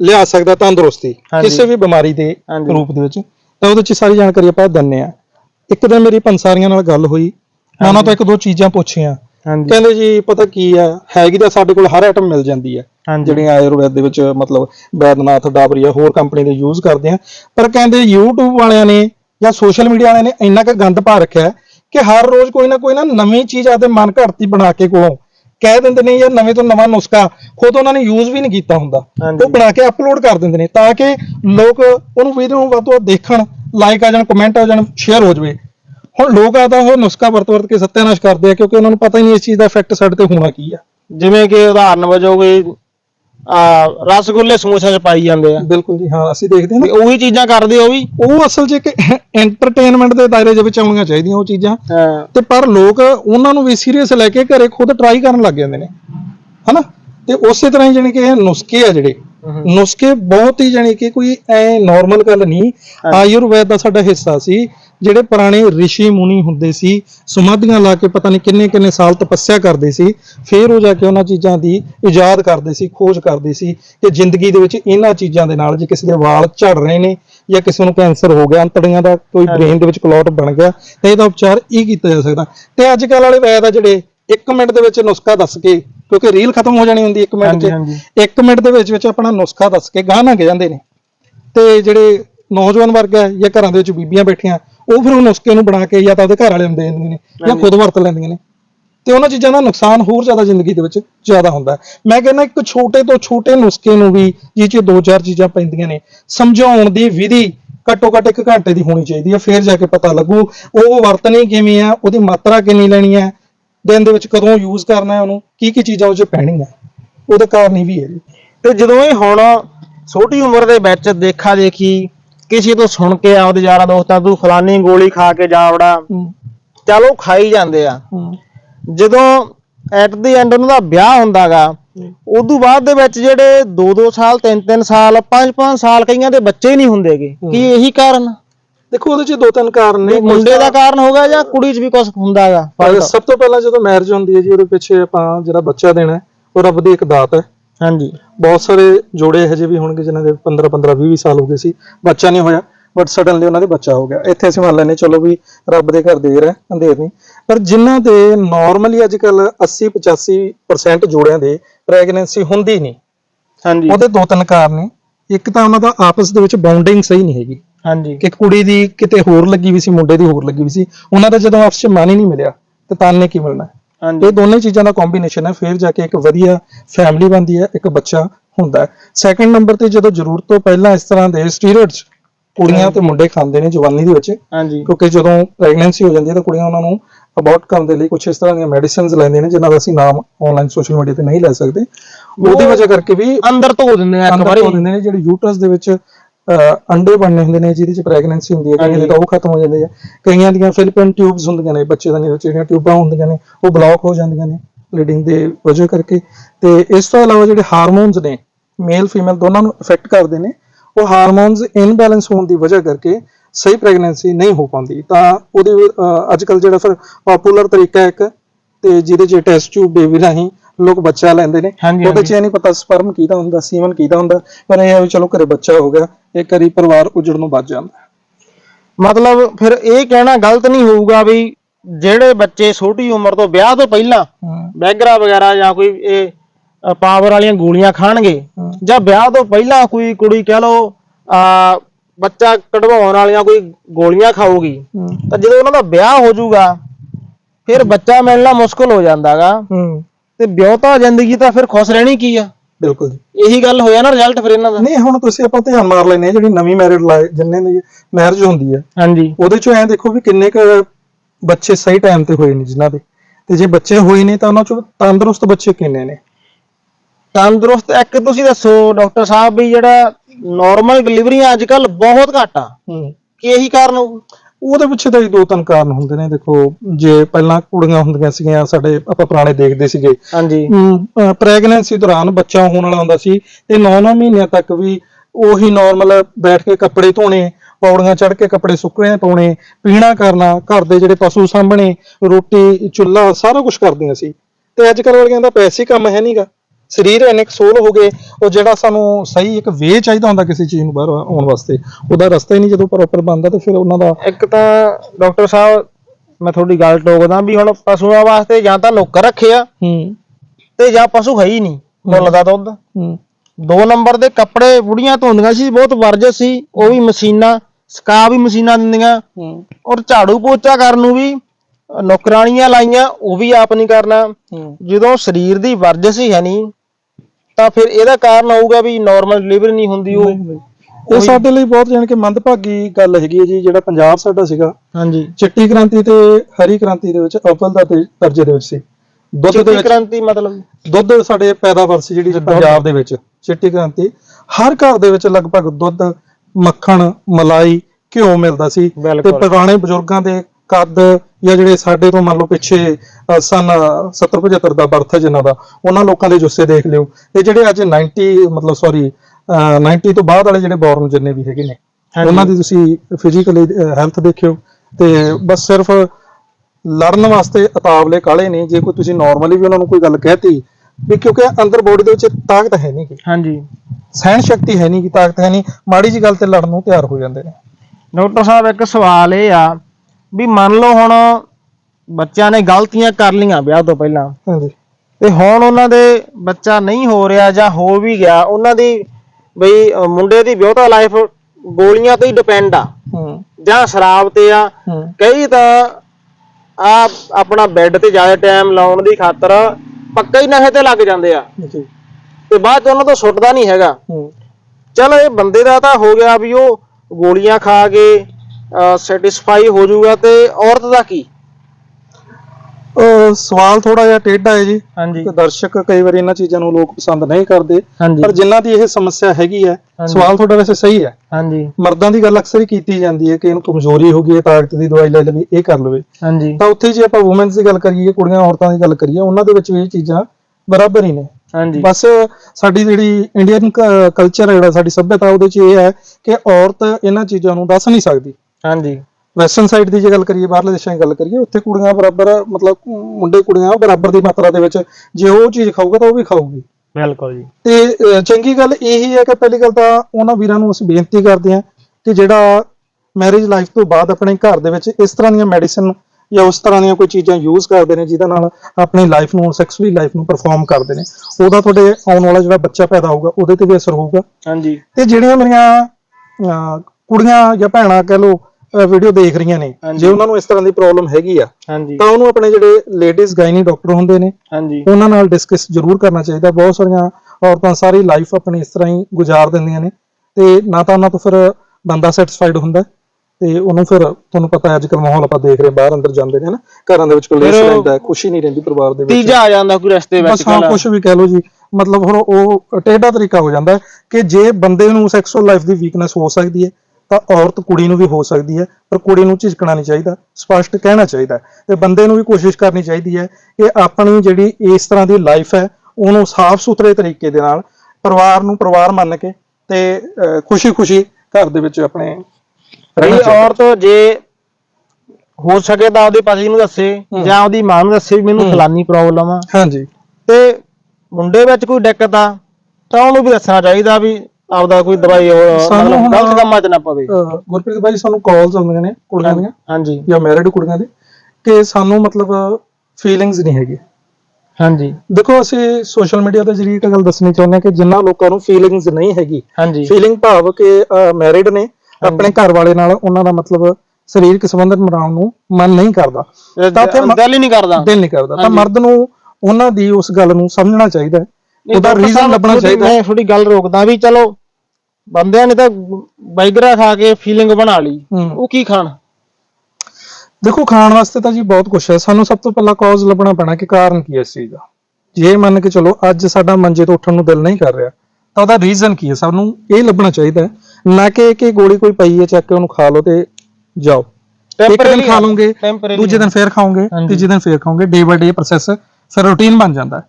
ਲਿਆ ਸਕਦਾ ਤੰਦਰੁਸਤੀ? ਹਾਂਜੀ। ਕਿਸੇ ਵੀ ਬਿਮਾਰੀ ਦੇ ਹਾਂਜੀ। ਰੂਪ ਦੇ ਵਿੱਚ। ਤਾਂ ਉਹਦੇ ਚ ਸਾਰੀ ਜਾਣਕਾਰੀ ਆਪਾਂ ਦਿੰਨੇ ਆ ਇੱਕ ਦਿਨ ਮੇਰੀ ਪੰਸਾਰੀਆਂ ਨਾਲ ਗੱਲ ਹੋਈ। ਮੈਂ ਉਹਨਾਂ ਤੋਂ ਇੱਕ ਦੋ ਚੀਜ਼ਾਂ ਪੁੱਛੀਆਂ। ਹਾਂਜੀ। ਕਹਿੰਦੇ ਜੀ ਪਤਾ ਕੀ ਆ? ਹੈਗੀ ਤਾਂ ਸਾਡੇ ਕੋਲ ਹਰ ਆਈਟਮ ਮਿਲ ਜਾਂਦੀ ਹੈ ਹਾਂਜੀ। ਜਿਹੜੀਆਂ ਆਯੁਰਵੈਦ ਦੇ ਵਿੱਚ ਮਤਲਬ ਵੈਦਨਾਥ ਡਾਬਰੀਆ ਹੋਰ ਕੰਪਨੀ ਦੇ ਯੂਜ਼ ਕਰਦੇ ਆ। ਪਰ ਕਹਿੰਦੇ YouTube ਵਾਲਿਆਂ ਨੇ ਜਾਂ ਸੋਸ਼ਲ ਮੀਡੀਆ ਵਾਲਿਆਂ ਨੇ ਇੰਨਾ ਕੁ ਗੰਦ ਪਾ ਰੱਖਿਆ ਹੈ ਕਿ ਹਰ ਰੋਜ਼ ਕੋਈ ਨਾ ਕੋਈ ਨਾ ਨਵੀਂ ਚੀਜ਼ ਆਦੇ ਮਨ ਘੜਤੀ ਬਣਾ ਕੇ ਕੋਲੋਂ ਕਹਿ ਦਿੰਦੇ ਨੇ ਯਾਰ ਨਵੇਂ ਤੋਂ ਨਵਾਂ ਨੁਸਖਾ ਖੁਦ ਉਹਨਾਂ ਨੇ ਯੂਜ਼ ਵੀ ਨਹੀਂ ਕੀਤਾ ਹੁੰਦਾ। ਉਹ ਬਣਾ ਕੇ ਅਪਲੋਡ ਕਰ ਦਿੰਦੇ ਨੇ ਤਾਂ ਕਿ ਲੋਕ ਉਹਨੂੰ ਵੀਡੀਓ ਨੂੰ ਵੱਧ ਤੋਂ ਵੱਧ ਦੇਖਣ ਲਾਈਕ ਆ ਜਾਣ ਕਮੈਂਟ ਆ ਜਾਣ ਸ਼ੇਅਰ ਹੋ ਜਾਵੇ। ਹੁਣ ਲੋਕ ਆਦਾ ਉਹ ਨੁਸਖਾ ਵਰਤ ਵਰਤ ਕੇ ਸੱਤਿਆਨਾਸ਼ ਕਰਦੇ ਆ ਕਿਉਂਕਿ ਉਹਨਾਂ ਨੂੰ ਪਤਾ ਹੀ ਨਹੀਂ ਇਸ ਚੀਜ਼ ਦਾ ਇਫੈਕਟ ਸਾਡੇ ਤੇ ਹੋਣਾ ਕੀ ਆ। ਜਿਵੇਂ ਕਿ ਉਦਾਹਰਨ ਵਜੋਂ ਕੋਈ ਆ ਰਸਗੁੱਲੇ ਸਮੋਸਿਆਂ ਚ ਪਾਈ ਜਾਂਦੇ ਆ। ਬਿਲਕੁਲ ਜੀ ਹਾਂ ਅਸੀਂ ਦੇਖਦੇ ਹਾਂ ਵੀ ਉਹੀ ਚੀਜ਼ਾਂ ਕਰਦੇ ਉਹ ਵੀ। ਨਾ ਉਹ ਅਸਲ 'ਚ ਇੱਕ ਐਂਟਰਟੇਨਮੈਂਟ ਦੇ ਦਾਇਰੇ ਦੇ ਵਿੱਚ ਆਉਣੀਆਂ ਚਾਹੀਦੀਆਂ ਉਹ ਚੀਜ਼ਾਂ। ਹਾਂ। ਤੇ ਪਰ ਲੋਕ ਉਹਨਾਂ ਨੂੰ ਵੀ ਸੀਰੀਅਸ ਲੈ ਕੇ ਘਰੇ ਖੁਦ ਟਰਾਈ ਕਰਨ ਲੱਗ ਜਾਂਦੇ ਨੇ। ਹਨਾ? ਤੇ ਉਸੇ ਤਰ੍ਹਾਂ ਹੀ ਜਾਣੀ ਕਿ ਇਹ ਨੁਸਖੇ ਆ ਜਿਹੜੇ। ਨੁਸਖੇ ਬਹੁਤ ਹੀ ਜਾਣੀ ਕਿ ਕੋਈ ਐ ਨਾਰਮਲ ਗੱਲ ਨਹੀਂ। ਆਯੁਰਵੈਦ ਦਾ ਸਾਡਾ ਹਿੱਸਾ ਸੀ। ਜਿਹੜੇ ਪੁਰਾਣੇ ઋષਿ ਮੁਨੀ ਹੁੰਦੇ ਸੀ ਸਮਾਧੀਆਂ ਲਾ ਕੇ ਪਤਾ ਨਹੀਂ ਕਿੰਨੇ ਕਿੰਨੇ ਸਾਲ ਤਪੱਸਿਆ ਕਰਦੇ ਸੀ ਫਿਰ ਉਹ ਜਾ ਕੇ ਉਹਨਾਂ ਚੀਜ਼ਾਂ ਦੀ ਇਜਾਦ ਕਰਦੇ ਸੀ ਖੋਜ ਕਰਦੇ ਸੀ ਕਿ ਜ਼ਿੰਦਗੀ ਦੇ ਵਿੱਚ ਇਹਨਾਂ ਚੀਜ਼ਾਂ ਦੇ ਨਾਲ ਜੇ ਕਿਸੇ ਦੇ ਵਾਲ ਝੜ ਰਹੇ ਨੇ ਜਾਂ ਕਿਸੇ ਨੂੰ ਕੈਂਸਰ ਹੋ ਗਿਆ ਅੰਤੜੀਆਂ ਦਾ ਕੋਈ ਬ੍ਰੇਨ ਦੇ ਵਿੱਚ ਕਲੌਟ ਬਣ ਗਿਆ ਤਾਂ ਇਹਦਾ ਉਪਚਾਰ ਇਹ ਕੀਤਾ ਜਾ ਸਕਦਾ। ਤੇ ਅੱਜ ਕੱਲ ਵਾਲੇ ਵੈਦ ਆ ਜਿਹੜੇ 1 ਮਿੰਟ ਦੇ ਵਿੱਚ ਨੁਸਖਾ ਦੱਸ ਕੇ ਕਿਉਂਕਿ ਰੀਲ ਖਤਮ ਹੋ ਜਾਣੀ ਹੁੰਦੀ 1 ਮਿੰਟ 'ਚ ਹਾਂਜੀ। 1 ਮਿੰਟ ਦੇ ਵਿੱਚ ਵਿੱਚ ਆਪਣਾ ਨੁਸਖਾ ਦੱਸ ਕੇ ਗਾਹ ਲੰਘ ਜਾਂਦੇ ਨੇ ਤੇ ਜਿਹੜੇ ਨੌਜਵਾਨ ਵਰਗ ਹੈ ਜਾਂ ਘਰਾਂ ਦੇ ਵਿੱਚ ਬੀਬੀਆਂ ਬੈਠੀਆਂ ਉਹ ਫਿਰ ਉਹ ਨੁਸਖੇ ਨੂੰ ਬਣਾ ਕੇ ਜਾਂ ਤਾਂ ਉਹਦੇ ਘਰ ਵਾਲੇ ਨੂੰ ਦੇ ਦਿੰਦੀਆਂ ਨੇ ਜਾਂ। ਖੁਦ ਵਰਤ ਲੈਂਦੀਆਂ ਨੇ ਤੇ ਉਹਨਾਂ ਚੀਜ਼ਾਂ ਦਾ ਨੁਕਸਾਨ ਹੋਰ ਜ਼ਿਆਦਾ ਜ਼ਿੰਦਗੀ ਦੇ ਵਿੱਚ ਜ਼ਿਆਦਾ ਹੁੰਦਾ। ਮੈਂ ਕਹਿੰਦਾ ਇੱਕ ਛੋਟੇ ਤੋਂ ਛੋਟੇ ਨੁਸਖੇ ਨੂੰ ਵੀ ਜਿਹ 'ਚ ਦੋ ਚਾਰ ਚੀਜ਼ਾਂ ਪੈਂਦੀਆਂ ਨੇ ਸਮਝਾਉਣ ਦੀ ਵਿਧੀ ਘੱਟੋ ਘੱਟ ਇੱਕ ਘੰਟੇ ਦੀ ਹੋਣੀ ਚਾਹੀਦੀ ਹੈ ਫਿਰ ਜਾ ਕੇ ਪਤਾ ਲੱਗੂ ਉਹ ਵਰਤਣੀ ਕਿਵੇਂ ਆ ਉਹਦੀ ਮਾਤਰਾ ਕਿੰਨੀ ਲੈਣੀ ਹੈ ਦਿਨ ਦੇ ਵਿੱਚ ਕਦੋਂ ਯੂਜ਼ ਕਰਨਾ ਹੈ ਉਹਨੂੰ ਕੀ ਕੀ ਚੀਜ਼ਾਂ ਉਹ 'ਚ ਪੈਣੀਆਂ ਉਹਦਾ ਕਾਰਨ ਇਹ ਵੀ ਹੈ ਜੀ। ਤੇ ਜਦੋਂ ਇਹ ਹੁਣ ਛੋਟੀ ਉਮਰ ਦੇ ਵਿੱਚ ਦੇਖਾ ਦੇਖੀ ਕਿਸੇ ਤੋਂ ਸੁਣ ਕੇ ਆਪਦੇ ਯਾਰਾਂ ਦੋਸਤਾਂ ਤੂੰ ਫਲਾਨੀ ਗੋਲੀ ਖਾ ਕੇ ਜਾਵੜਾ ਚਲੋ ਖਾਈ ਜਾਂਦੇ ਆ। ਜਦੋਂ ਐਟ ਦੀ ਐਂਡ ਉਹਨਾਂ ਦਾ ਵਿਆਹ ਹੁੰਦਾਗਾ ਉਦੋਂ ਬਾਅਦ ਦੇ ਵਿੱਚ ਜਿਹੜੇ 2-2 ਸਾਲ 3-3 ਸਾਲ 5-5 ਸਾਲ ਕਈਆਂ ਦੇ ਬੱਚੇ ਹੀ ਨਹੀਂ ਹੁੰਦੇਗੇ ਕੀ ਇਹੀ ਕਾਰਨ? ਦੇਖੋ ਉਹਦੇ 'ਚ ਦੋ ਤਿੰਨ ਕਾਰਨ ਨੇ ਮੁੰਡੇ ਦਾ ਕਾਰਨ ਹੋਗਾ ਜਾਂ ਕੁੜੀ 'ਚ ਵੀ ਕੁਝ ਹੁੰਦਾਗਾ ਪਰ ਸਭ ਤੋਂ ਪਹਿਲਾਂ ਜਦੋਂ ਮੈਰਿਜ ਹੁੰਦੀ ਹੈ ਜੀ ਉਹਦੇ ਪਿੱਛੇ ਆਪਾਂ ਜਿਹੜਾ ਬੱਚਾ ਦੇਣਾ ਹੈ, ਉਹ ਰੱਬ ਦੀ ਇੱਕ ਦਾਤ ਹੈ। ਹਾਂਜੀ। ਬਹੁਤ ਸਾਰੇ ਜੋੜੇ ਇਹੋ ਜਿਹੇ ਵੀ ਹੋਣਗੇ ਜਿਨ੍ਹਾਂ ਦੇ 15 15 20 ਸਾਲ ਹੋ ਗਏ ਸੀ ਬੱਚਾ ਨਹੀਂ ਹੋਇਆ ਬਟ ਸਡਨਲੀ ਉਹਨਾਂ ਦੇ ਬੱਚਾ ਹੋ ਗਿਆ। ਇੱਥੇ ਅਸੀਂ ਮੰਨ ਲੈਨੇ ਚਲੋ ਵੀ ਰੱਬ ਦੇ ਘਰ ਦੇਰ ਹੈ ਅੰਧੇਰ ਨਹੀਂ। ਪਰ ਜਿਨ੍ਹਾਂ ਦੇ ਨਾਰਮਲੀ ਅੱਜ ਕੱਲ 80 85% ਜੋੜਿਆਂ ਦੇ ਪ੍ਰੈਗਨੈਂਸੀ ਹੁੰਦੀ ਨਹੀਂ ਹਾਂਜੀ। ਉਹਦੇ ਦੋ ਤਿੰਨ ਕਾਰਨ ਨੇ। ਇੱਕ ਤਾਂ ਉਹਨਾਂ ਦਾ ਆਪਸ ਦੇ ਵਿੱਚ ਬਾਉਂਡਿੰਗ ਸਹੀ ਨਹੀਂ ਹੈਗੀ। ਹਾਂਜੀ। ਕਿ ਕੁੜੀ ਦੀ ਕਿਤੇ ਹੋਰ ਲੱਗੀ ਵੀ ਸੀ ਮੁੰਡੇ ਦੀ ਹੋਰ ਲੱਗੀ ਵੀ ਸੀ ਉਹਨਾਂ ਦਾ ਜਦੋਂ ਆਪਸ 'ਚ ਮਨ ਹੀ ਨਹੀਂ ਮਿਲਿਆ ਤੇ ਤਾਨੇ ਕੀ ਮਿਲਣਾ? ਹਾਂਜੀ। ਇਹ ਦੋਨੇ ਚੀਜ਼ਾਂ ਦਾ ਕੰਬੀਨੇਸ਼ਨ ਹੈ ਫਿਰ ਜਾ ਕੇ ਇੱਕ ਵਧੀਆ ਫੈਮਿਲੀ ਬਣਦੀ ਹੈ ਇੱਕ ਬੱਚਾ ਹੁੰਦਾ ਹੈ। ਸੈਕੰਡ ਨੰਬਰ ਤੇ ਜਦੋਂ ਜ਼ਰੂਰਤ ਤੋਂ ਪਹਿਲਾਂ ਇਸ ਤਰ੍ਹਾਂ ਦੇ ਸਟੀਰੋਇਡਸ ਕੁੜੀਆਂ ਤੇ ਮੁੰਡੇ ਖਾਂਦੇ ਨੇ ਜਵਾਨੀ ਦੇ ਵਿੱਚ ਹਾਂਜੀ। ਕਿਉਂਕਿ ਜਦੋਂ ਪ੍ਰੈਗਨੈਂਸੀ ਹੋ ਜਾਂਦੀ ਹੈ ਤਾਂ ਕੁੜੀਆਂ ਉਹਨਾਂ ਨੂੰ ਅਬਾਰਟ ਕਰਨ ਦੇ ਲਈ ਕੁਝ ਇਸ ਤਰ੍ਹਾਂ ਦੀਆਂ ਮੈਡੀਸਿਨਸ ਲੈਂਦੇ ਨੇ ਜਿਨ੍ਹਾਂ ਦਾ ਅਸੀਂ ਨਾਮ ਆਨਲਾਈਨ ਸੋਸ਼ਲ ਮੀਡੀਆ ਤੇ ਨਹੀਂ ਲੈ ਸਕਦੇ। ਉਹਦੀ ਵਜ੍ਹਾ ਕਰਕੇ ਵੀ ਅੰਦਰ ਧੋ ਦਿੰਦੇ ਆ ਇੱਕ ਵਾਰੀ। ਹੋ ਦਿੰਦੇ ਨੇ ਜਿਹੜੇ ਯੂਟਰਸ ਦੇ ਵਿੱਚ ਅੰਡੇ ਬਣਨੇ ਹੁੰਦੇ ਨੇ ਜਿਹਦੇ ਚ ਪ੍ਰੈਗਨੈਂਸੀ ਹੁੰਦੀ ਹੈ, ਕਈਆਂ ਦੇ ਤਾਂ ਉਹ ਖਤਮ ਹੋ ਜਾਂਦੇ ਆ। ਕਈਆਂ ਦੀਆਂ ਫਿਲਪਨ ਟਿਊਬਸ ਹੁੰਦੀਆਂ ਨੇ, ਬੱਚੇ ਦੀਆਂ ਜਿਹੜੀਆਂ ਟਿਊਬਾਂ ਹੁੰਦੀਆਂ ਨੇ, ਉਹ ਬਲੌਕ ਹੋ ਜਾਂਦੀਆਂ ਨੇ ਬਲੀਡਿੰਗ ਦੇ ਵਜ੍ਹਾ ਕਰਕੇ। ਤੇ ਇਸ ਤੋਂ ਇਲਾਵਾ ਜਿਹੜੇ ਹਾਰਮੋਨਸ ਨੇ ਮੇਲ ਫੀਮੇਲ ਦੋਨਾਂ ਨੂੰ ਇਫੈਕਟ ਕਰਦੇ ਨੇ, ਉਹ ਹਾਰਮੋਨਸ ਇਨਬੈਲੈਂਸ ਹੋਣ ਦੀ ਵਜ੍ਹਾ ਕਰਕੇ ਸਹੀ ਪ੍ਰੈਗਨੈਂਸੀ ਨਹੀਂ ਹੋ ਪਾਉਂਦੀ। ਤਾਂ ਉਹਦੇ ਅੱਜ ਕੱਲ ਜਿਹੜਾ ਫਿਰ ਪਪੂਲਰ ਤਰੀਕਾ ਇੱਕ, ਤੇ ਜਿਹਦੇ ਚ ਟੈਸਟ ਟਿਊਬ ਬੇਬੀ ਰਾਹੀਂ ਲੋਕ ਬੱਚਾ ਲੈਂਦੇ ਨੇ। ਹਾਂਜੀ, ਉਹਦੇ ਚ ਇਹ ਨਹੀਂ ਪਤਾ ਸਪਰਮ ਕਿਹਦਾ ਹੁੰਦਾ ਸੀਮਨ ਕਿਹਦਾ ਹੁੰਦਾ ਪਰ ਇਹ ਹੈ ਵੀ ਚਲੋ ਘਰੇ ਬੱਚਾ ਹੋ ਗਿਆ ਇੱਕ ਵਾਰੀ ਪਰਿਵਾਰ ਉਜੜ ਨੂੰ ਬਚ ਜਾਂਦਾ। ਮਤਲਬ ਫਿਰ ਇਹ ਕਹਿਣਾ ਗਲਤ ਨਹੀਂ ਹੋਊਗਾ ਵੀ ਜਿਹੜੇ ਬੱਚੇ ਛੋਟੀ ਉਮਰ ਤੋਂ ਵਿਆਹ ਤੋਂ ਪਹਿਲਾਂ ਬੈਗਰਾ ਵਗੈਰਾ ਜਾਂ ਕੋਈ ਇਹ ਪਾਵਰ ਵਾਲੀਆਂ ਗੋਲੀਆਂ ਖਾਣਗੇ। ਜਾਂ ਵਿਆਹ ਤੋਂ ਪਹਿਲਾਂ ਕੋਈ ਕੁੜੀ ਕਹਿ ਲਓ ਆ ਬੱਚਾ ਕਢਵਾਉਣ ਵਾਲੀਆਂ ਕੋਈ ਗੋਲੀਆਂ ਖਾਊਗੀ ਤਾਂ ਜਦੋਂ ਉਹਨਾਂ ਦਾ ਵਿਆਹ ਹੋ ਜਾਊਗਾ ਫਿਰ ਬੱਚਾ ਮਿਲਣਾ ਮੁਸ਼ਕਲ ਹੋ ਜਾਂਦਾਗਾ। ਹੂੰ। ਤੇ ਵਿਆਹਤਾ ਜ਼ਿੰਦਗੀ ਤਾਂ ਫਿਰ ਖੁਸ਼ ਰਹਿਣੀ ਕੀ ਆ? ਬਿਲਕੁਲ ਜੀ। ਇਹੀ ਗੱਲ ਹੋਇਆ ਨਾ ਰਿਜ਼ਲਟ ਫਿਰ ਇਹਨਾਂ ਦਾ? ਨਹੀਂ ਹੁਣ ਤੁਸੀਂ ਆਪਾਂ ਧਿਆਨ ਮਾਰ ਲੈਨੇ ਜਿਹੜੀ ਨਵੀਂ ਮੈਰਿਡ ਜਿੰਨੇ ਦੀ ਮੈਰਿਜ ਹੁੰਦੀ ਹੈ ਹਾਂਜੀ। ਉਹਦੇ ਚੋਂ ਐਂ ਦੇਖੋ ਵੀ ਕਿੰਨੇ ਕ ਬੱਚੇ ਸਹੀ ਟਾਈਮ ਤੇ ਹੋਏ ਨੇ ਜਿਨ੍ਹਾਂ ਦੇ। ਤੇ ਜੇ ਬੱਚੇ ਹੋਏ ਨੇ ਤਾਂ ਉਹਨਾਂ ਚੋਂ ਤੰਦਰੁਸਤ ਬੱਚੇ ਕਿੰਨੇ ਨੇ? ਤੰਦਰੁਸਤ ਇੱਕ ਤੁਸੀਂ ਦੱਸੋ ਡਾਕਟਰ ਸਾਹਿਬ ਵੀ ਜਿਹੜਾ ਨਾਰਮਲ ਡਿਲੀਵਰੀਆਂ ਅੱਜ ਕੱਲ ਬਹੁਤ ਘੱਟ ਆ। ਹੂੰ। ਕੀ ਇਹੀ ਕਾਰਨ ਹੋਊ? ਉਹਦੇ ਪਿੱਛੇ ਤਾਂ ਜੀ ਦੋ ਤਿੰਨ ਕਾਰਨ ਹੁੰਦੇ ਨੇ ਦੇਖੋ ਜੇ ਪਹਿਲਾਂ ਕੁੜੀਆਂ ਹੁੰਦੀਆਂ ਸੀਗੀਆਂ ਸਾਡੇ ਆਪਾਂ ਪੁਰਾਣੇ ਦੇਖਦੇ ਸੀਗੇ। ਹਾਂਜੀ। ਪ੍ਰੈਗਨੈਂਸੀ ਦੌਰਾਨ ਬੱਚਾ ਹੋਣ ਵਾਲਾ ਹੁੰਦਾ ਸੀ ਤੇ 9-9 ਮਹੀਨਿਆਂ ਤੱਕ ਵੀ ਉਹੀ ਨਾਰਮਲ ਬੈਠ ਕੇ ਕੱਪੜੇ ਧੋਣੇ ਪੌੜੀਆਂ ਚੜ੍ਹ ਕੇ ਕੱਪੜੇ ਸੁੱਕਣੇ ਪਾਉਣੇ ਪੀਣਾ ਕਰਨਾ ਘਰ ਦੇ ਜਿਹੜੇ ਪਸ਼ੂ ਸਾਂਭਣੇ ਰੋਟੀ ਚੁੱਲ੍ਹਾ ਸਾਰਾ ਕੁਝ ਕਰਦੀਆਂ ਸੀ। ਤੇ ਅੱਜ ਕੱਲ੍ਹ ਵਾਲੀਆਂ ਦਾ ਪੈਸੇ ਕੰਮ ਹੈ ਨਹੀਂਗਾ ਸਰੀਰ ਇੰਨੇ ਸੋਲ ਹੋ ਗਏ ਉਹ ਜਿਹੜਾ ਸਾਨੂੰ ਸਹੀ ਇੱਕ ਵੇ ਚਾਹੀਦਾ ਹੁੰਦਾ ਕਿਸੇ ਚੀਜ਼ ਨੂੰ ਬਾਹਰ ਆਉਣ ਵਾਸਤੇ ਉਹਦਾ ਰਸਤਾ ਹੀ ਨਹੀਂ ਜਦੋਂ ਪ੍ਰੋਪਰ ਬਣਦਾ ਤੇ ਫਿਰ ਉਹਨਾਂ ਦਾ ਇੱਕ ਤਾਂ ਡਾਕਟਰ ਸਾਹਿਬ ਮੈਂ ਤੁਹਾਡੀ ਗੱਲ ਟੋਕਦਾ ਵੀ ਹੁਣ ਪਸ਼ੂਆਂ ਵਾਸਤੇ ਜਾਂ ਤਾਂ ਨੌਕਰ ਰੱਖਿਆ ਹੂੰ। ਤੇ ਜਾਂ ਪਸ਼ੂ ਹੈ ਹੀ ਨਹੀਂ ਮੁੱਲ ਦਾ ਦੁੱਧ। ਹੂੰ। ਦੋ ਨੰਬਰ ਦੇ ਕੱਪੜੇ ਬੁੜੀਆਂ ਧੋਂਦੀਆਂ ਸੀ ਬਹੁਤ ਵਰਜਸ ਸੀ ਉਹ ਵੀ ਮਸ਼ੀਨਾਂ ਸਕਾ ਵੀ ਮਸ਼ੀਨਾਂ ਦਿੰਦੀਆਂ। ਹੂੰ। ਔਰ ਝਾੜੂ ਪੋਚਾ ਕਰਨ ਨੂੰ ਵੀ ਅ, ਨੌਕਰਾਣੀਆਂ ਲਾਈਆਂ ਉਹ ਵੀ ਆਪ ਨਹੀਂ ਕਰਨਾ। ਜਦੋਂ ਸਰੀਰ ਦੀ ਵਰਜਸ ਹੀ ਹੈ ਨਹੀਂ ਤਾਂ ਫਿਰ ਇਹਦਾ ਕਾਰਨ ਹੋਊਗਾ ਵੀ ਨਾਰਮਲ ਡਿਲੀਵਰੀ ਨਹੀਂ ਹੁੰਦੀ ਉਹ। ਇਹ ਸਾਡੇ ਲਈ ਬਹੁਤ ਜਾਣੀ ਕਿ ਮੰਦਭਾਗੀ ਗੱਲ ਹੈਗੀ ਹੈ ਜੀ ਜਿਹੜਾ ਪੰਜਾਬ ਸਾਡਾ ਸੀਗਾ। ਹਾਂਜੀ। ਚਿੱਟੀ ਕ੍ਰਾਂਤੀ ਤੇ ਹਰੀ ਕ੍ਰਾਂਤੀ ਦੇ ਵਿੱਚ ਅਵਲ ਦਾ ਤੇ ਦਰਜੇ ਦੇ ਵਿੱਚ ਸੀ। ਦੁੱਧ ਦੇ ਚਿੱਟੀ ਵਿੱਚ ਕ੍ਰਾਂਤੀ ਮਤਲਬ? ਦੁੱਧ ਸਾਡੇ ਪੈਦਾਵਾਰ ਸੀ ਜਿਹੜੀ ਪੰਜਾਬ ਦੇ ਵਿੱਚ ਚਿੱਟੀ ਕ੍ਰਾਂਤੀ। ਹਰ ਘਰ ਦੇ ਵਿੱਚ ਲਗਭਗ ਦੁੱਧ ਮੱਖਣ ਮਲਾਈ ਘਿਓ ਮਿਲਦਾ ਸੀ। ਤੇ ਬਿਲਕੁਲ। ਪੁਰਾਣੇ ਬਜ਼ੁਰਗਾਂ ਦੇ ਕੱਦ ਜਾਂ ਜਿਹੜੇ ਸਾਡੇ ਤੋਂ ਮੰਨ ਲਓ ਪਿੱਛੇ ਅ, ਸਨ 70 75 ਦਾ ਬਰਥ ਜਿਨ੍ਹਾਂ ਦਾ ਉਹਨਾਂ ਲੋਕਾਂ ਦੇ ਜੁੱਸੇ ਦੇਖ ਲਿਓ। ਤੇ ਜਿਹੜੇ ਅੱਜ 90 ਮਤਲਬ ਸੌਰੀ 90 ਤੋਂ ਬਾਅਦ ਵਾਲੇ ਜਿਹੜੇ ਬੌਰਨ ਜਿੰਨੇ ਵੀ ਹੈਗੇ ਨੇ ਹਾਂਜੀ। ਉਹਨਾਂ ਦੀ ਤੁਸੀਂ ਫਿਜ਼ੀਕਲੀ ਹੈਲਥ ਦੇਖਿਓ। ਤੇ ਬਸ ਸਿਰਫ ਲੜਨ ਵਾਸਤੇ ਅਤਾਵਲੇ ਕਾਲੇ ਨੇ ਜੇ ਕੋਈ ਤੁਸੀਂ ਨਾਰਮਲੀ ਵੀ ਉਹਨਾਂ ਨੂੰ ਕੋਈ ਗੱਲ ਕਹਿਤੀ ਵੀ ਕਿਉਂਕਿ ਅੰਦਰ ਬੋਡੀ ਦੇ ਵਿੱਚ ਤਾਕਤ ਹੈ ਨਹੀਂ ਗੀ। ਹਾਂਜੀ। ਸਹਿਣ ਸ਼ਕਤੀ ਹੈ ਨਹੀਂ ਗੀ ਤਾਕਤ ਹੈ ਨਹੀਂ ਮਾੜੀ ਜੀ ਗੱਲ ਤੇ ਲੜਨ ਨੂੰ ਤਿਆਰ ਹੋ ਜਾਂਦੇ ਨੇ। ਡਾਕਟਰ ਸਾਹਿਬ ਇੱਕ ਸਵਾਲ ਇਹ ਆ ਵੀ ਮੰਨ ਲਓ ਹੁਣ ਬੱਚਿਆਂ ਨੇ ਗਲਤੀਆਂ ਕਰ ਲਈਆਂ ਵਿਆਹ ਤੋਂ ਪਹਿਲਾਂ। ਹਾਂਜੀ। ਤੇ ਹੁਣ ਉਹਨਾਂ ਦੇ ਬੱਚਾ ਨਹੀਂ ਹੋ ਰਿਹਾ ਜਾਂ ਹੋ ਵੀ ਗਿਆ ਉਹਨਾਂ ਦੀ ਬਈ ਮੁੰਡੇ ਦੀ ਵਿਆਹਤਾ ਲਾਈਫ ਗੋਲੀਆਂ ਤੇ ਹੀ ਡਿਪੈਂਡ ਆ। ਹੂੰ। ਜਾਂ ਸ਼ਰਾਬ ਤੇ ਆ। ਹੂੰ। ਕਈ ਤਾਂ ਆ ਆਪਣਾ ਬੈੱਡ ਤੇ ਜ਼ਿਆਦਾ ਟਾਈਮ ਲਾਉਣ ਦੀ ਖਾਤਰ ਪੱਕਾ ਹੀ ਨਸ਼ੇ ਤੇ ਲੱਗ ਜਾਂਦੇ ਆ। ਜੀ। ਤੇ ਬਾਅਦ ਚ ਉਹਨਾਂ ਤੋਂ ਛੁੱਟਦਾ ਨਹੀਂ ਹੈਗਾ। ਹੂੰ। ਚਲ ਇਹ ਬੰਦੇ ਦਾ ਤਾਂ ਹੋ ਗਿਆ ਵੀ ਉਹ ਗੋਲੀਆਂ ਖਾ ਕੇ ਸੈਟੀਸਫਾਈ ਹੋ ਜਾਊਗਾ ਤੇ ਔਰਤ ਦਾ ਕੀ? ਅਹ ਸਵਾਲ ਥੋੜਾ ਜਿਹਾ ਟੇਢਾ ਹੈ ਜੀ। ਹਾਂਜੀ। ਕਿ ਦਰਸ਼ਕ ਕਈ ਵਾਰੀ ਇਹਨਾਂ ਚੀਜ਼ਾਂ ਨੂੰ ਲੋਕ ਪਸੰਦ ਨਹੀਂ ਕਰਦੇ ਹਾਂਜੀ। ਪਰ ਜਿਨ੍ਹਾਂ ਦੀ ਇਹ ਸਮੱਸਿਆ ਹੈਗੀ ਹੈ ਹਾਂਜੀ। ਸਵਾਲ ਤੁਹਾਡਾ ਵੈਸੇ ਸਹੀ ਹੈ। ਹਾਂਜੀ। ਮਰਦਾਂ ਦੀ ਗੱਲ ਅਕਸਰ ਹੀ ਕੀਤੀ ਜਾਂਦੀ ਹੈ ਕਿ ਇਹਨੂੰ ਕਮਜ਼ੋਰੀ ਹੋ ਗਈ ਹੈ ਤਾਕਤ ਦੀ ਦਵਾਈ ਲੈ ਲਵੇ ਇਹ ਕਰ ਲਵੇ। ਹਾਂਜੀ। ਤਾਂ ਉੱਥੇ ਜੇ ਆਪਾਂ ਔਮਨਸ ਦੀ ਗੱਲ ਕਰੀਏ ਕੁੜੀਆਂ ਔਰਤਾਂ ਦੀ ਗੱਲ ਕਰੀਏ ਉਹਨਾਂ ਦੇ ਵਿੱਚ ਵੀ ਇਹ ਚੀਜ਼ਾਂ ਬਰਾਬਰ ਹੀ ਨੇ। ਹਾਂਜੀ। ਬਸ ਸਾਡੀ ਜਿਹੜੀ ਇੰਡੀਅਨ ਕਲਚਰ ਹੈ ਜਿਹੜਾ ਸਾਡੀ ਸੱਭਿਅਤਾ ਉਹਦੇ 'ਚ ਇਹ ਹੈ ਕਿ ਔਰਤ ਇਹਨਾਂ ਚੀਜ਼ਾਂ ਨੂੰ ਦੱਸ ਨਹੀਂ ਸਕਦੀ। ਹਾਂਜੀ। ਵੈਸਟਰਨ ਸਾਈਡ ਦੀ ਜੇ ਗੱਲ ਕਰੀਏ ਬਾਹਰਲੇ ਦੇਸ਼ਾਂ ਦੀ ਗੱਲ ਕਰੀਏ ਉੱਥੇ ਕੁੜੀਆਂ ਬਰਾਬਰ ਮਤਲਬ ਮੁੰਡੇ ਕੁੜੀਆਂ ਬਰਾਬਰ ਦੀ ਮਾਤਰਾ ਦੇ ਵਿੱਚ ਜੇ ਉਹ ਚੀਜ਼ ਖਾਊਗਾ ਤਾਂ ਉਹ ਵੀ ਖਾਊਗੀ। ਬਿਲਕੁਲ ਜੀ। ਤੇ ਚੰਗੀ ਗੱਲ ਇਹੀ ਹੈ ਕਿ ਪਹਿਲੀ ਗੱਲ ਤਾਂ ਉਹਨਾਂ ਵੀਰਾਂ ਨੂੰ ਅਸੀਂ ਬੇਨਤੀ ਕਰਦੇ ਹਾਂ ਕਿ ਜਿਹੜਾ ਮੈਰਿਜ ਲਾਈਫ ਤੋਂ ਬਾਅਦ ਆਪਣੇ ਘਰ ਦੇ ਵਿੱਚ ਇਸ ਤਰ੍ਹਾਂ ਦੀਆਂ ਮੈਡੀਸਿਨ ਜਾਂ ਉਸ ਤਰ੍ਹਾਂ ਦੀਆਂ ਕੋਈ ਚੀਜ਼ਾਂ ਯੂਜ਼ ਕਰਦੇ ਨੇ ਜਿਹਦੇ ਨਾਲ ਆਪਣੀ ਲਾਈਫ ਨੂੰ ਸੈਕਸੁਅਲੀ ਲਾਈਫ ਨੂੰ ਪਰਫਾਰਮ ਕਰਦੇ ਨੇ। ਉਹਦਾ ਤੁਹਾਡੇ ਆਉਣ ਵਾਲਾ ਜਿਹੜਾ ਬੱਚਾ ਪੈਦਾ ਹੋਊਗਾ ਉਹਦੇ ਤੇ ਵੀ ਅਸਰ ਹੋਊਗਾ। ਹਾਂਜੀ। ਤੇ ਜਿਹੜੀਆਂ ਮੇਰੀਆਂ ਕੁੜੀਆਂ ਜਾਂ ਭੈਣਾਂ ਕਹਿ ਲਓ ਵੀਡੀਓ ਦੇਖ ਰਹੀਆਂ ਨੇ। ਜੇ ਉਹਨਾਂ ਨੂੰ ਇਸ ਤਰ੍ਹਾਂ ਦੀ ਪ੍ਰੋਬਲਮ ਹੈਗੀ ਆ ਤਾਂ ਉਹਨੂੰ ਆਪਣੇ ਜਿਹੜੇ ਲੇਡੀਜ਼ ਗਾਇਨੀ ਡਾਕਟਰ ਹੁੰਦੇ ਨੇ ਉਹਨਾਂ ਨਾਲ ਡਿਸਕਸ ਜ਼ਰੂਰ ਕਰਨਾ ਚਾਹੀਦਾ। ਬਹੁਤ ਸਾਰੀਆਂ ਔਰਤਾਂ ਸਾਰੀ ਲਾਈਫ ਆਪਣੀ ਇਸ ਤਰ੍ਹਾਂ ਹੀ ਗੁਜ਼ਾਰ ਦਿੰਦੀਆਂ ਨੇ। ਤੇ ਨਾ ਤਾਂ ਉਹਨਾਂ ਤੋਂ ਫਿਰ ਬੰਦਾ ਸੈਟੀਸਫਾਈਡ ਹੁੰਦਾ ਤੇ ਉਹਨੂੰ ਫਿਰ ਤੁਹਾਨੂੰ ਪਤਾ ਹੈ ਅੱਜ ਕੱਲ੍ਹ ਮਾਹੌਲ ਆਪਾਂ ਦੇਖ ਰਹੇ ਬਾਹਰ ਅੰਦਰ ਜਾਂਦੇ ਨੇ ਨਾ ਘਰਾਂ ਦੇ ਵਿੱਚ ਕਲੇਸ਼ ਰਹਿੰਦਾ ਖੁਸ਼ੀ ਨਹੀਂ ਰਹਿੰਦੀ ਪਰਿਵਾਰ ਦੇ ਵਿੱਚ। ਤੀਜਾ ਆ ਜਾਂਦਾ ਕੋਈ ਰਸਤੇ ਵਿੱਚ ਬਸ ਹਾਂ ਕੁਝ ਵੀ ਕਹਿ ਲਓ ਜੀ। ਮਤਲਬ ਹੁਣ ਉਹ ਟੇਢਾ ਤਰੀਕਾ ਹੋ ਜਾਂਦਾ ਕਿ ਜੇ ਬੰਦੇ ਨੂੰ ਸੈਕਸੁਅਲ ਲਾਈਫ ਦੀ ਵੀਕਨੈਸ ਹੋ ਸਕਦੀ ਹੈ ਤਾਂ ਔਰਤ ਕੁੜੀ ਨੂੰ ਵੀ ਹੋ ਸਕਦੀ ਹੈ ਪਰ ਕੁੜੀ ਨੂੰ ਝਿਜਕਣਾ ਨਹੀਂ ਚਾਹੀਦਾ ਸਪਸ਼ਟ ਕਹਿਣਾ ਚਾਹੀਦਾ ਤੇ ਬੰਦੇ ਨੂੰ ਵੀ ਕੋਸ਼ਿਸ਼ ਕਰਨੀ ਚਾਹੀਦੀ ਹੈ ਕਿ ਆਪਣੀ ਜਿਹੜੀ ਇਸ ਤਰ੍ਹਾਂ ਦੀ ਲਾਈਫ ਹੈ ਉਹਨੂੰ ਸਾਫ਼ ਸੁਥਰੇ ਤਰੀਕੇ ਦੇ ਨਾਲ ਪਰਿਵਾਰ ਨੂੰ ਪਰਿਵਾਰ ਮੰਨ ਕੇ ਤੇ ਖੁਸ਼ੀ-ਖੁਸ਼ੀ ਘਰ ਦੇ ਵਿੱਚ ਆਪਣੇ ਚਾਹੀਦਾ। ਔਰਤ ਜੇ ਹੋ ਸਕੇ ਤਾਂ ਆਪਦੇ ਪਤੀ ਨੂੰ ਦੱਸੇ। ਜਾਂ ਉਹਦੀ ਮਾਂ ਨੂੰ ਦੱਸੇ ਵੀ ਮੈਨੂੰ। ਫਲਾਨੀ ਪ੍ਰੋਬਲਮ ਆ ਹਾਂਜੀ ਤੇ ਮੁੰਡੇ ਵਿੱਚ ਕੋਈ ਦਿੱਕਤ ਆ ਤਾਂ ਉਹਨੂੰ ਵੀ ਦੱਸਣਾ ਚਾਹੀਦਾ ਵੀ ਆਪਦਾ ਕੋਈ ਦਵਾਈ ਹੋਰ ਸਾਨੂੰ ਮਤਲਬ ਹੁਣ- ਗਲਤ ਕੰਮਾਂ 'ਚ ਨਾ ਪਵੇ। ਅਹ ਗੁਰਪ੍ਰੀਤ ਭਾਈ ਸਾਨੂੰ ਕਾਲਸ ਆਉਂਦੀਆਂ ਨੇ ਕੁੜੀਆਂ ਦੀਆਂ। ਹਾਂਜੀ। ਜਾਂ ਮੈਰਿਡ ਕੁੜੀਆਂ ਦੇ ਕਿ ਸਾਨੂੰ ਮਤਲਬ ਫੀਲਿੰਗਸ ਨਹੀਂ ਹੈਗੀ। ਹਾਂਜੀ। ਦੇਖੋ ਅਸੀਂ ਸੋਸ਼ਲ ਮੀਡੀਆ ਦੇ ਜ਼ਰੀਏ ਇੱਕ ਗੱਲ ਦੱਸਣੀ ਚਾਹੁੰਦੇ ਹਾਂ ਕਿ ਜਿਨ੍ਹਾਂ ਲੋਕਾਂ ਨੂੰ ਫੀਲਿੰਗਸ ਨਹੀਂ ਹੈਗੀ ਹਾਂਜੀ। ਫੀਲਿੰਗ ਭਾਵ ਕਿ ਮੈਰਿਡ ਨੇ ਆਪਣੇ ਘਰ ਵਾਲੇ ਨਾਲ ਉਹਨਾਂ ਦਾ ਮਤਲਬ ਸਰੀਰਕ ਸੰਬੰਧ ਬਣਾਉਣ ਨੂੰ ਮਨ ਨਹੀਂ ਕਰਦਾ। ਤਾਂ ਫਿਰ ਮ- ਦਿਲ ਹੀ ਨਹੀਂ ਕਰਦਾ। ਦਿਲ ਨਹੀਂ ਕਰਦਾ। ਤਾਂ। ਮਰਦ ਨੂੰ ਉਹਨਾਂ ਦੀ ਉਸ ਗੱਲ ਨੂੰ ਸਮਝਣਾ ਚਾਹੀਦਾ ਹੈ। ਉਹਦਾ ਰੀਜ਼ਨ ਲੱਭਣਾ ਚਾਹੀਦਾ ਹੈ। ਮੈਂ ਥੋੜੀ ਗੱਲ ਰੋਕਦਾ ਵੀ ਚਲੋ ਬੰਦਿਆਂ ਨੇ ਤਾਂ ਬਾਈਗਰਾ ਖਾ ਕੇ ਫੀਲਿੰਗ ਬਣਾ ਲਈ। ਉਹ ਕੀ ਖਾਣ? ਦੇਖੋ ਖਾਣ ਵਾਸਤੇ ਤਾਂ ਜੀ ਬਹੁਤ ਕੁਝ ਹੈ। ਸਾਨੂੰ ਸਭ ਤੋਂ ਪਹਿਲਾਂ ਕਾਜ਼ ਲੱਭਣਾ ਪੈਣਾ ਕਿ ਕਾਰਨ ਕੀ ਹੈ ਇਸ ਚੀਜ਼ ਦਾ। ਜੇ ਮੰਨ ਕੇ ਚਲੋ ਅੱਜ ਸਾਡਾ ਮੰਜੇ ਤੋਂ ਉੱਠਣ ਨੂੰ ਦਿਲ ਨਹੀਂ ਕਰ ਰਿਹਾ ਤਾਂ ਉਹਦਾ ਰੀਜ਼ਨ ਕੀ ਹੈ? ਸਾਨੂੰ ਇਹ ਲੱਭਣਾ ਚਾਹੀਦਾ ਹੈ। ਨਾ ਕਿ ਕਿ ਗੋਲੀ ਕੋਈ ਪਈ ਹੈ ਚੱਕ ਕੇ ਉਹਨੂੰ ਖਾ ਲਓ ਤੇ ਜਾਓ। ਇੱਕ ਦਿਨ Temporary ਖਾ ਲਓਗੇ Temporary ਦੂਜੇ ਦਿਨ ਫੇਰ ਖਾਓਗੇ ਹਾਂਜੀ। ਤੀਜੇ ਦਿਨ ਫੇਰ ਖਾਓਗੇ ਡੇ ਬਾਈ ਡੇ ਪ੍ਰੋਸੈਸ ਫਿਰ ਰੂਟੀਨ ਬਣ ਜਾਂਦਾ ਹੈ।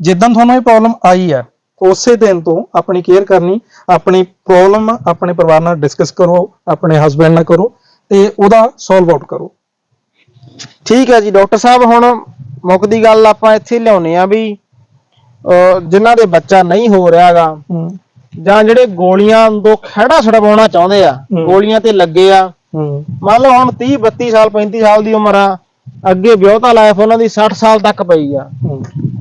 ਜਿੱਦਾਂ ਤੁਹਾਨੂੰ ਇਹ ਪ੍ਰੋਬਲਮ ਆਈ ਹੈ ਉਸੇ ਦਿਨ ਤੋਂ ਆਪਣੀ ਕੇਅਰ ਕਰਨੀ ਆਪਣੀ ਪ੍ਰੋਬਲਮ ਆਪਣੇ ਪਰਿਵਾਰ ਨਾਲ ਡਿਸਕਸ ਕਰੋ ਆਪਣੇ ਹਸਬੰਡ ਨਾਲ ਕਰੋ ਤੇ ਉਹਦਾ ਸੋਲਵ ਆਊਟ ਕਰੋ। ਠੀਕ ਹੈ ਜੀ ਡਾਕਟਰ ਸਾਹਿਬ ਹੁਣ ਮੁੱਕਦੀ ਗੱਲ ਆਪਾਂ ਇੱਥੇ ਲਿਆਉਨੇ ਆ ਵੀ ਜਿਨ੍ਹਾਂ ਦੇ ਬੱਚਾ ਨਹੀਂ ਹੋ ਰਿਹਾਗਾ ਜਾਂ ਜਿਹੜੇ ਗੋਲੀਆਂ ਤੋਂ ਖਹਿੜਾ ਛਡਵਾਉਣਾ ਚਾਹੁੰਦੇ ਆ। ਗੋਲੀਆਂ ਤੇ ਲੱਗੇ ਆ। ਮੰਨ ਲਓ ਹੁਣ 30 32 ਸਾਲ 35 ਸਾਲ ਦੀ ਉਮਰ ਆ ਅੱਗੇ ਵਿਆਹਤਾ ਲਾਈਫ ਉਹਨਾਂ ਦੀ 60 ਸਾਲ ਤੱਕ ਪਈ ਆ।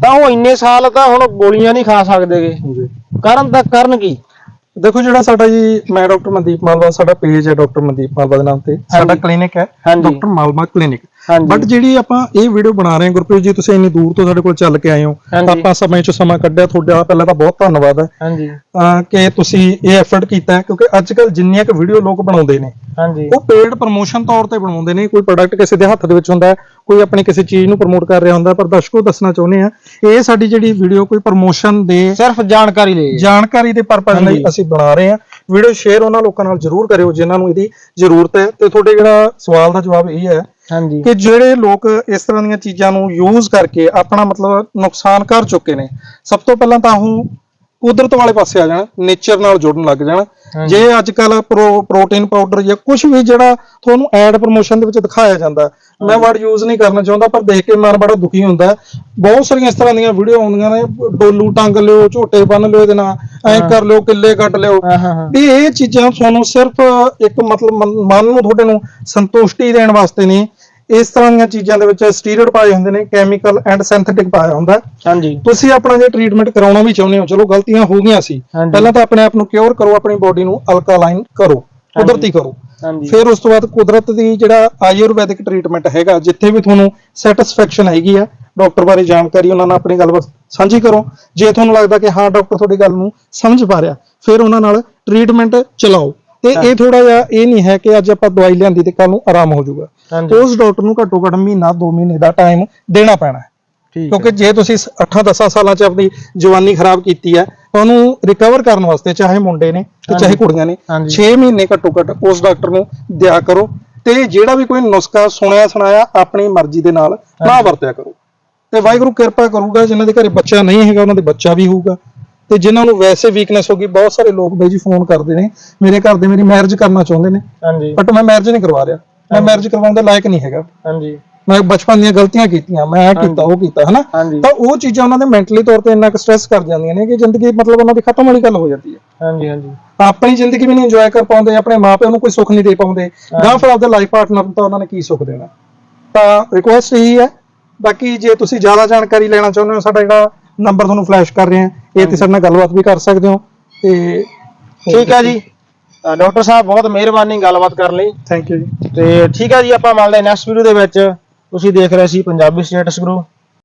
ਤਾਂ ਉਹ ਇੰਨੇ ਸਾਲ ਤਾਂ ਹੁਣ ਗੋਲੀਆਂ ਨਹੀਂ ਖਾ ਸਕਦੇਗੇ ਜੀ ਕਰਨ ਤਾਂ ਕਰਨ ਕੀ? ਦੇਖੋ ਜਿਹੜਾ ਸਾਡਾ ਜੀ ਮੈਂ ਡਾਕਟਰ ਮਨਦੀਪ ਮਾਲਵਾ ਸਾਡਾ ਪੇਜ ਹੈ ਡਾਕਟਰ ਮਨਦੀਪ ਮਾਲਵਾ ਦੇ ਨਾਮ ਤੇ। ਸਾਡਾ। ਕਲੀਨਿਕ ਹੈ ਹਾਂਜੀ। ਡਾਕਟਰ ਮਾਲਵਾ ਕਲੀਨਿਕ ਬਟ ਜਿਹੜੀ ਆਪਾਂ ਇਹ ਵੀਡੀਓ ਬਣਾ ਰਹੇ ਹਾਂ ਗੁਰਪ੍ਰੀਤ ਜੀ ਤੁਸੀਂ ਇੰਨੀ ਦੂਰ ਤੋਂ ਸਾਡੇ ਕੋਲ ਚੱਲ ਕੇ ਆਏ ਹੋ। ਹਾਂਜੀ। ਆਪਾਂ ਸਮੇਂ ਚੋਂ ਸਮਾਂ ਕੱਢਿਆ ਤੁਹਾਡਾ ਪਹਿਲਾਂ ਤਾਂ ਬਹੁਤ ਧੰਨਵਾਦ ਹੈ। ਹਾਂਜੀ। ਕਿ ਤੁਸੀਂ ਇਹ ਐਫਰਟ ਕੀਤਾ ਕਿਉਂਕਿ ਅੱਜ ਕੱਲ ਜਿੰਨੀਆਂ ਕੁ ਵੀਡੀਓ ਲੋਕ ਬਣਾਉਂਦੇ ਨੇ ਹਾਂਜੀ। ਉਹ ਪੇਡ ਪ੍ਰੋਮੋਸ਼ਨ ਤੌਰ ਤੇ ਬਣਾਉਂਦੇ ਨੇ। ਕੋਈ ਪ੍ਰੋਡਕਟ ਕਿਸੇ ਦੇ ਹੱਥ ਦੇ ਵਿੱਚ ਹੁੰਦਾ ਕੋਈ ਆਪਣੀ ਕਿਸੇ ਚੀਜ਼ ਨੂੰ ਪ੍ਰਮੋਟ ਕਰ ਰਿਹਾ ਹੁੰਦਾ ਪਰ ਦਰਸ਼ਕੋ ਦੱਸਣਾ ਚਾਹੁੰਦੇ ਆ ਇਹ ਸਾਡੀ ਜਿਹੜੀ ਵੀਡੀਓ ਕੋਈ ਪ੍ਰੋਮੋਸ਼ਨ ਦੇ ਸਿਰਫ ਜਾਣਕਾਰੀ ਲਈ। ਜਾਣਕਾਰੀ ਦੇ ਪਰਪਸ ਲਈ। ਅਸੀਂ ਬਣਾ ਰਹੇ ਹਾਂ। ਵੀਡੀਓ ਸ਼ੇਅਰ ਉਹਨਾਂ ਲੋਕਾਂ ਨਾਲ ਜਰੂਰ ਕਰਿਓ ਜਿਨ੍ਹਾਂ ਨੂੰ ਇਹਦੀ ਜ਼ਰੂਰਤ ਹੈ। ਤੇ ਤੁਹਾਡੇ ਜਿਹੜਾ ਸਵਾਲ ਦਾ ਜਵਾਬ ਇਹ ਹੈ ਹਾਂਜੀ। ਕਿ ਜਿਹੜੇ ਲੋਕ ਇਸ ਤਰ੍ਹਾਂ ਦੀਆਂ ਚੀਜ਼ਾਂ ਨੂੰ ਯੂਜ਼ ਕਰਕੇ ਆਪਣਾ ਮਤਲਬ ਨੁਕਸਾਨ ਕਰ ਚੁੱਕੇ ਨੇ ਸਭ ਤੋਂ ਪਹਿਲਾਂ ਤਾਂ ਉਹ ਕੁਦਰਤ ਵਾਲੇ ਪਾਸੇ ਆ ਜਾਣ ਨੇਚਰ ਨਾਲ ਜੁੜਨ ਲੱਗ ਜਾਣ। ਜੇ ਅੱਜ ਕੱਲ ਪ੍ਰੋਟੀਨ ਪਾਊਡਰ ਜਾਂ ਕੁਝ ਵੀ ਜਿਹੜਾ ਤੁਹਾਨੂੰ ਐਡ ਪ੍ਰੋਮੋਸ਼ਨ ਦੇ ਵਿੱਚ ਦਿਖਾਇਆ ਜਾਂਦਾ ਮੈਂ ਵਰਡ ਯੂਜ਼ ਨਹੀਂ ਕਰਨਾ ਚਾਹੁੰਦਾ ਪਰ ਦੇਖ ਕੇ ਮਨ ਬੜਾ ਦੁਖੀ ਹੁੰਦਾ। ਬਹੁਤ ਸਾਰੀਆਂ ਇਸ ਤਰ੍ਹਾਂ ਦੀਆਂ ਵੀਡੀਓ ਆਉਂਦੀਆਂ ਨੇ ਡੋਲੂ ਟੰਗ ਲਿਓ ਝੋਟੇ ਬੰਨ ਲਿਓ ਇਹਦੇ ਨਾਲ ਐਂ ਕਰ ਲਿਓ ਕਿੱਲੇ ਕੱਟ ਲਿਓ। ਵੀ ਇਹ ਚੀਜ਼ਾਂ ਤੁਹਾਨੂੰ ਸਿਰਫ ਇੱਕ ਮਤਲਬ ਮਨ ਨੂੰ ਤੁਹਾਡੇ ਨੂੰ ਸੰਤੁਸ਼ਟੀ ਦੇਣ ਵਾਸਤੇ ਨੇ ਇਸ ਤਰ੍ਹਾਂ ਦੀਆਂ ਚੀਜ਼ਾਂ ਦੇ ਵਿੱਚ ਸਟੀਰੋਇਡ ਪਾਏ ਹੁੰਦੇ ਨੇ ਕੈਮੀਕਲ ਐਂਡ ਸਿੰਥੈਟਿਕ ਪਾਇਆ ਹੁੰਦਾ। ਹਾਂਜੀ। ਤੁਸੀਂ ਆਪਣਾ ਜੇ ਟ੍ਰੀਟਮੈਂਟ ਕਰਾਉਣਾ ਵੀ ਚਾਹੁੰਦੇ ਹੋ ਚਲੋ ਗਲਤੀਆਂ ਹੋ ਗਈਆਂ ਸੀ। ਪਹਿਲਾਂ ਤਾਂ ਆਪਣੇ ਆਪ ਨੂੰ ਕਿਉਰ ਕਰੋ ਆਪਣੀ ਬੋਡੀ ਨੂੰ ਅਲਕਾਲਾਈਨ ਕਰੋ ਕੁਦਰਤੀ ਕਰੋ। ਫਿਰ ਉਸ ਤੋਂ ਬਾਅਦ ਕੁਦਰਤ ਦੀ ਜਿਹੜਾ ਆਯੁਰਵੈਦਿਕ ਟ੍ਰੀਟਮੈਂਟ ਹੈਗਾ ਜਿੱਥੇ ਵੀ ਤੁਹਾਨੂੰ ਸੈਟੀਸਫੈਕਸ਼ਨ ਹੈਗੀ ਆ ਡਾਕਟਰ ਬਾਰੇ ਜਾਣਕਾਰੀ ਉਹਨਾਂ ਨਾਲ ਆਪਣੀ ਗੱਲਬਾਤ ਸਾਂਝੀ ਕਰੋ। ਜੇ ਤੁਹਾਨੂੰ ਲੱਗਦਾ ਕਿ ਹਾਂ ਡਾਕਟਰ ਤੁਹਾਡੀ ਗੱਲ ਨੂੰ ਸਮਝ ਪਾ ਰਿਹਾ ਫਿਰ ਉਹਨਾਂ ਨਾਲ ਟ੍ਰੀਟਮੈਂਟ ਚਲਾਓ। ਤੇ ਇਹ ਥੋੜਾ ਜਿਹਾ ਇਹ ਨਹੀਂ ਹੈ ਕਿ ਅੱਜ ਆਪਾਂ ਦਵਾਈ ਲਿਆਂਦੀ ਤੇ ਕੱਲ ਨੂੰ ਆਰਾਮ ਹੋ ਜਾਊਗਾ। ਉਸ ਡਾਕਟਰ ਨੂੰ ਘੱਟੋ ਘੱਟ ਮਹੀਨਾ 2 ਮਹੀਨੇ ਦਾ ਟਾਈਮ ਦੇਣਾ ਪੈਣਾ ਹੈ। ਕਿਉਂਕਿ ਜੇ ਤੁਸੀਂ 8-10 ਸਾਲਾਂ ਚ ਆਪਣੀ ਜਵਾਨੀ ਖਰਾਬ ਕੀਤੀ ਹੈ ਉਹਨੂੰ ਰਿਕਵਰ ਕਰਨ ਵਾਸਤੇ ਚਾਹੇ ਮੁੰਡੇ ਨੇ ਤੇ ਚਾਹੇ। ਕੁੜੀਆਂ ਨੇ ਹਾਂਜੀ। 6 ਮਹੀਨੇ ਘੱਟੋ ਘੱਟ ਉਸ ਡਾਕਟਰ ਨੂੰ ਦਿਆ ਕਰੋ ਤੇ ਜਿਹੜਾ ਵੀ ਕੋਈ ਨੁਸਖਾ ਸੁਣਿਆ ਸੁਣਾਇਆ ਆਪਣੀ ਮਰਜ਼ੀ ਦੇ ਨਾਲ ਨਾ। ਵਰਤਿਆ ਕਰੋ। ਤੇ ਵਾਹਿਗੁਰੂ ਕਿਰਪਾ ਕਰੂਗਾ ਜਿਨ੍ਹਾਂ ਦੇ ਘਰੇ ਬੱਚਾ ਨਹੀਂ ਹੈਗਾ ਉਹਨਾਂ ਦੇ ਬੱਚਾ ਵੀ ਹੋਊਗਾ। ਤੇ ਜਿਨ੍ਹਾਂ ਨੂੰ ਵੈਸੇ ਵੀਕਨੈਸ ਹੋਗੀ ਬਹੁਤ ਸਾਰੇ ਲੋਕ ਬਈ ਜੀ ਫੋਨ ਕਰਦੇ ਨੇ ਮੇਰੇ ਘਰ ਦੇ ਮੇਰੀ ਮੈਰਿਜ ਕਰਨਾ ਚਾਹੁੰਦੇ ਨੇ ਹਾਂਜੀ। ਬਟ ਮੈਂ ਮੈਰਿਜ ਨਹੀਂ ਕਰਵਾ ਰਿਹਾ। ਮੈਂ ਮੈਰਿਜ ਕਰਵਾਉਣ ਦੇ ਲਾਇਕ ਨਹੀਂ ਹੈਗਾ। ਹਾਂਜੀ। ਮੈਂ ਬਚਪਨ ਦੀਆਂ ਗਲਤੀਆਂ ਕੀਤੀਆਂ ਮੈਂ ਇਹ ਕੀਤਾ ਉਹ ਕੀਤਾ ਹਨਾ? ਤਾਂ ਉਹ ਚੀਜ਼ਾਂ ਉਹਨਾਂ ਦੇ ਮੈਂਟਲੀ ਤੌਰ ਤੇ ਇੰਨਾ ਕੁ ਸਟ੍ਰੈਸ ਕਰ ਜਾਂਦੀਆਂ ਨੇ ਕਿ ਜ਼ਿੰਦਗੀ ਮਤਲਬ ਉਹਨਾਂ ਦੀ ਖਤਮ ਵਾਲੀ ਗੱਲ ਹੋ ਜਾਂਦੀ ਹੈ। ਹਾਂਜੀ ਹਾਂਜੀ। ਆਪਣੀ ਜ਼ਿੰਦਗੀ ਵੀ ਨਹੀਂ ਇੰਜੋਏ ਕਰ ਪਾਉਂਦੇ ਆਪਣੇ ਮਾਪਿਆਂ ਨੂੰ ਕੋਈ ਸੁੱਖ ਨਹੀਂ ਦੇ ਪਾਉਂਦੇ ਗਾਂ ਫਿਰ ਆਪਦੇ ਲਾਈਫ ਪਾਰਟਨਰ ਨੂੰ ਤਾਂ ਉਹਨਾਂ ਨੇ ਕੀ ਸੁੱਖ ਦੇਣਾ। ਤਾਂ ਰਿਕੁਐਸਟ ਇਹੀ ਹੈ ਬਾਕੀ ਜੇ ਤੁਸੀਂ ਜ਼ਿਆਦਾ ਜਾਣਕਾਰੀ ਲੈਣਾ ਚਾਹੁੰਦੇ ਹੋ ਸਾਡਾ ਜਿਹੜਾ ਨੰਬਰ ਤੁਹਾਨੂੰ ਫਲੈਸ਼ ਕਰ ਰਹੇ ਹਾਂ ਇਹ ਤੇ ਸਾਡੇ ਨਾਲ ਗੱਲਬਾਤ ਵੀ ਕਰ ਸਕਦੇ ਹੋ ਤੇ ਠੀਕ ਹੈ ਜੀ। ਅ, ਡਾਕਟਰ ਸਾਹਿਬ ਬਹੁਤ ਮਿਹਰਬਾਨੀ ਗੱਲਬਾਤ ਕਰਨ ਲਈ। ਥੈਂਕ ਯੂ ਜੀ। ਤੇ ਠੀਕ ਹੈ ਜੀ ਆਪਾਂ ਮਿਲਦੇ ਨੈਕਸਟ ਵੀਡੀਓ ਦੇ ਵਿੱਚ। ਤੁਸੀਂ ਦੇਖ ਰਹੇ ਸੀ ਪੰਜਾਬੀ ਸਟੇਟਸ ਗੁਰੂ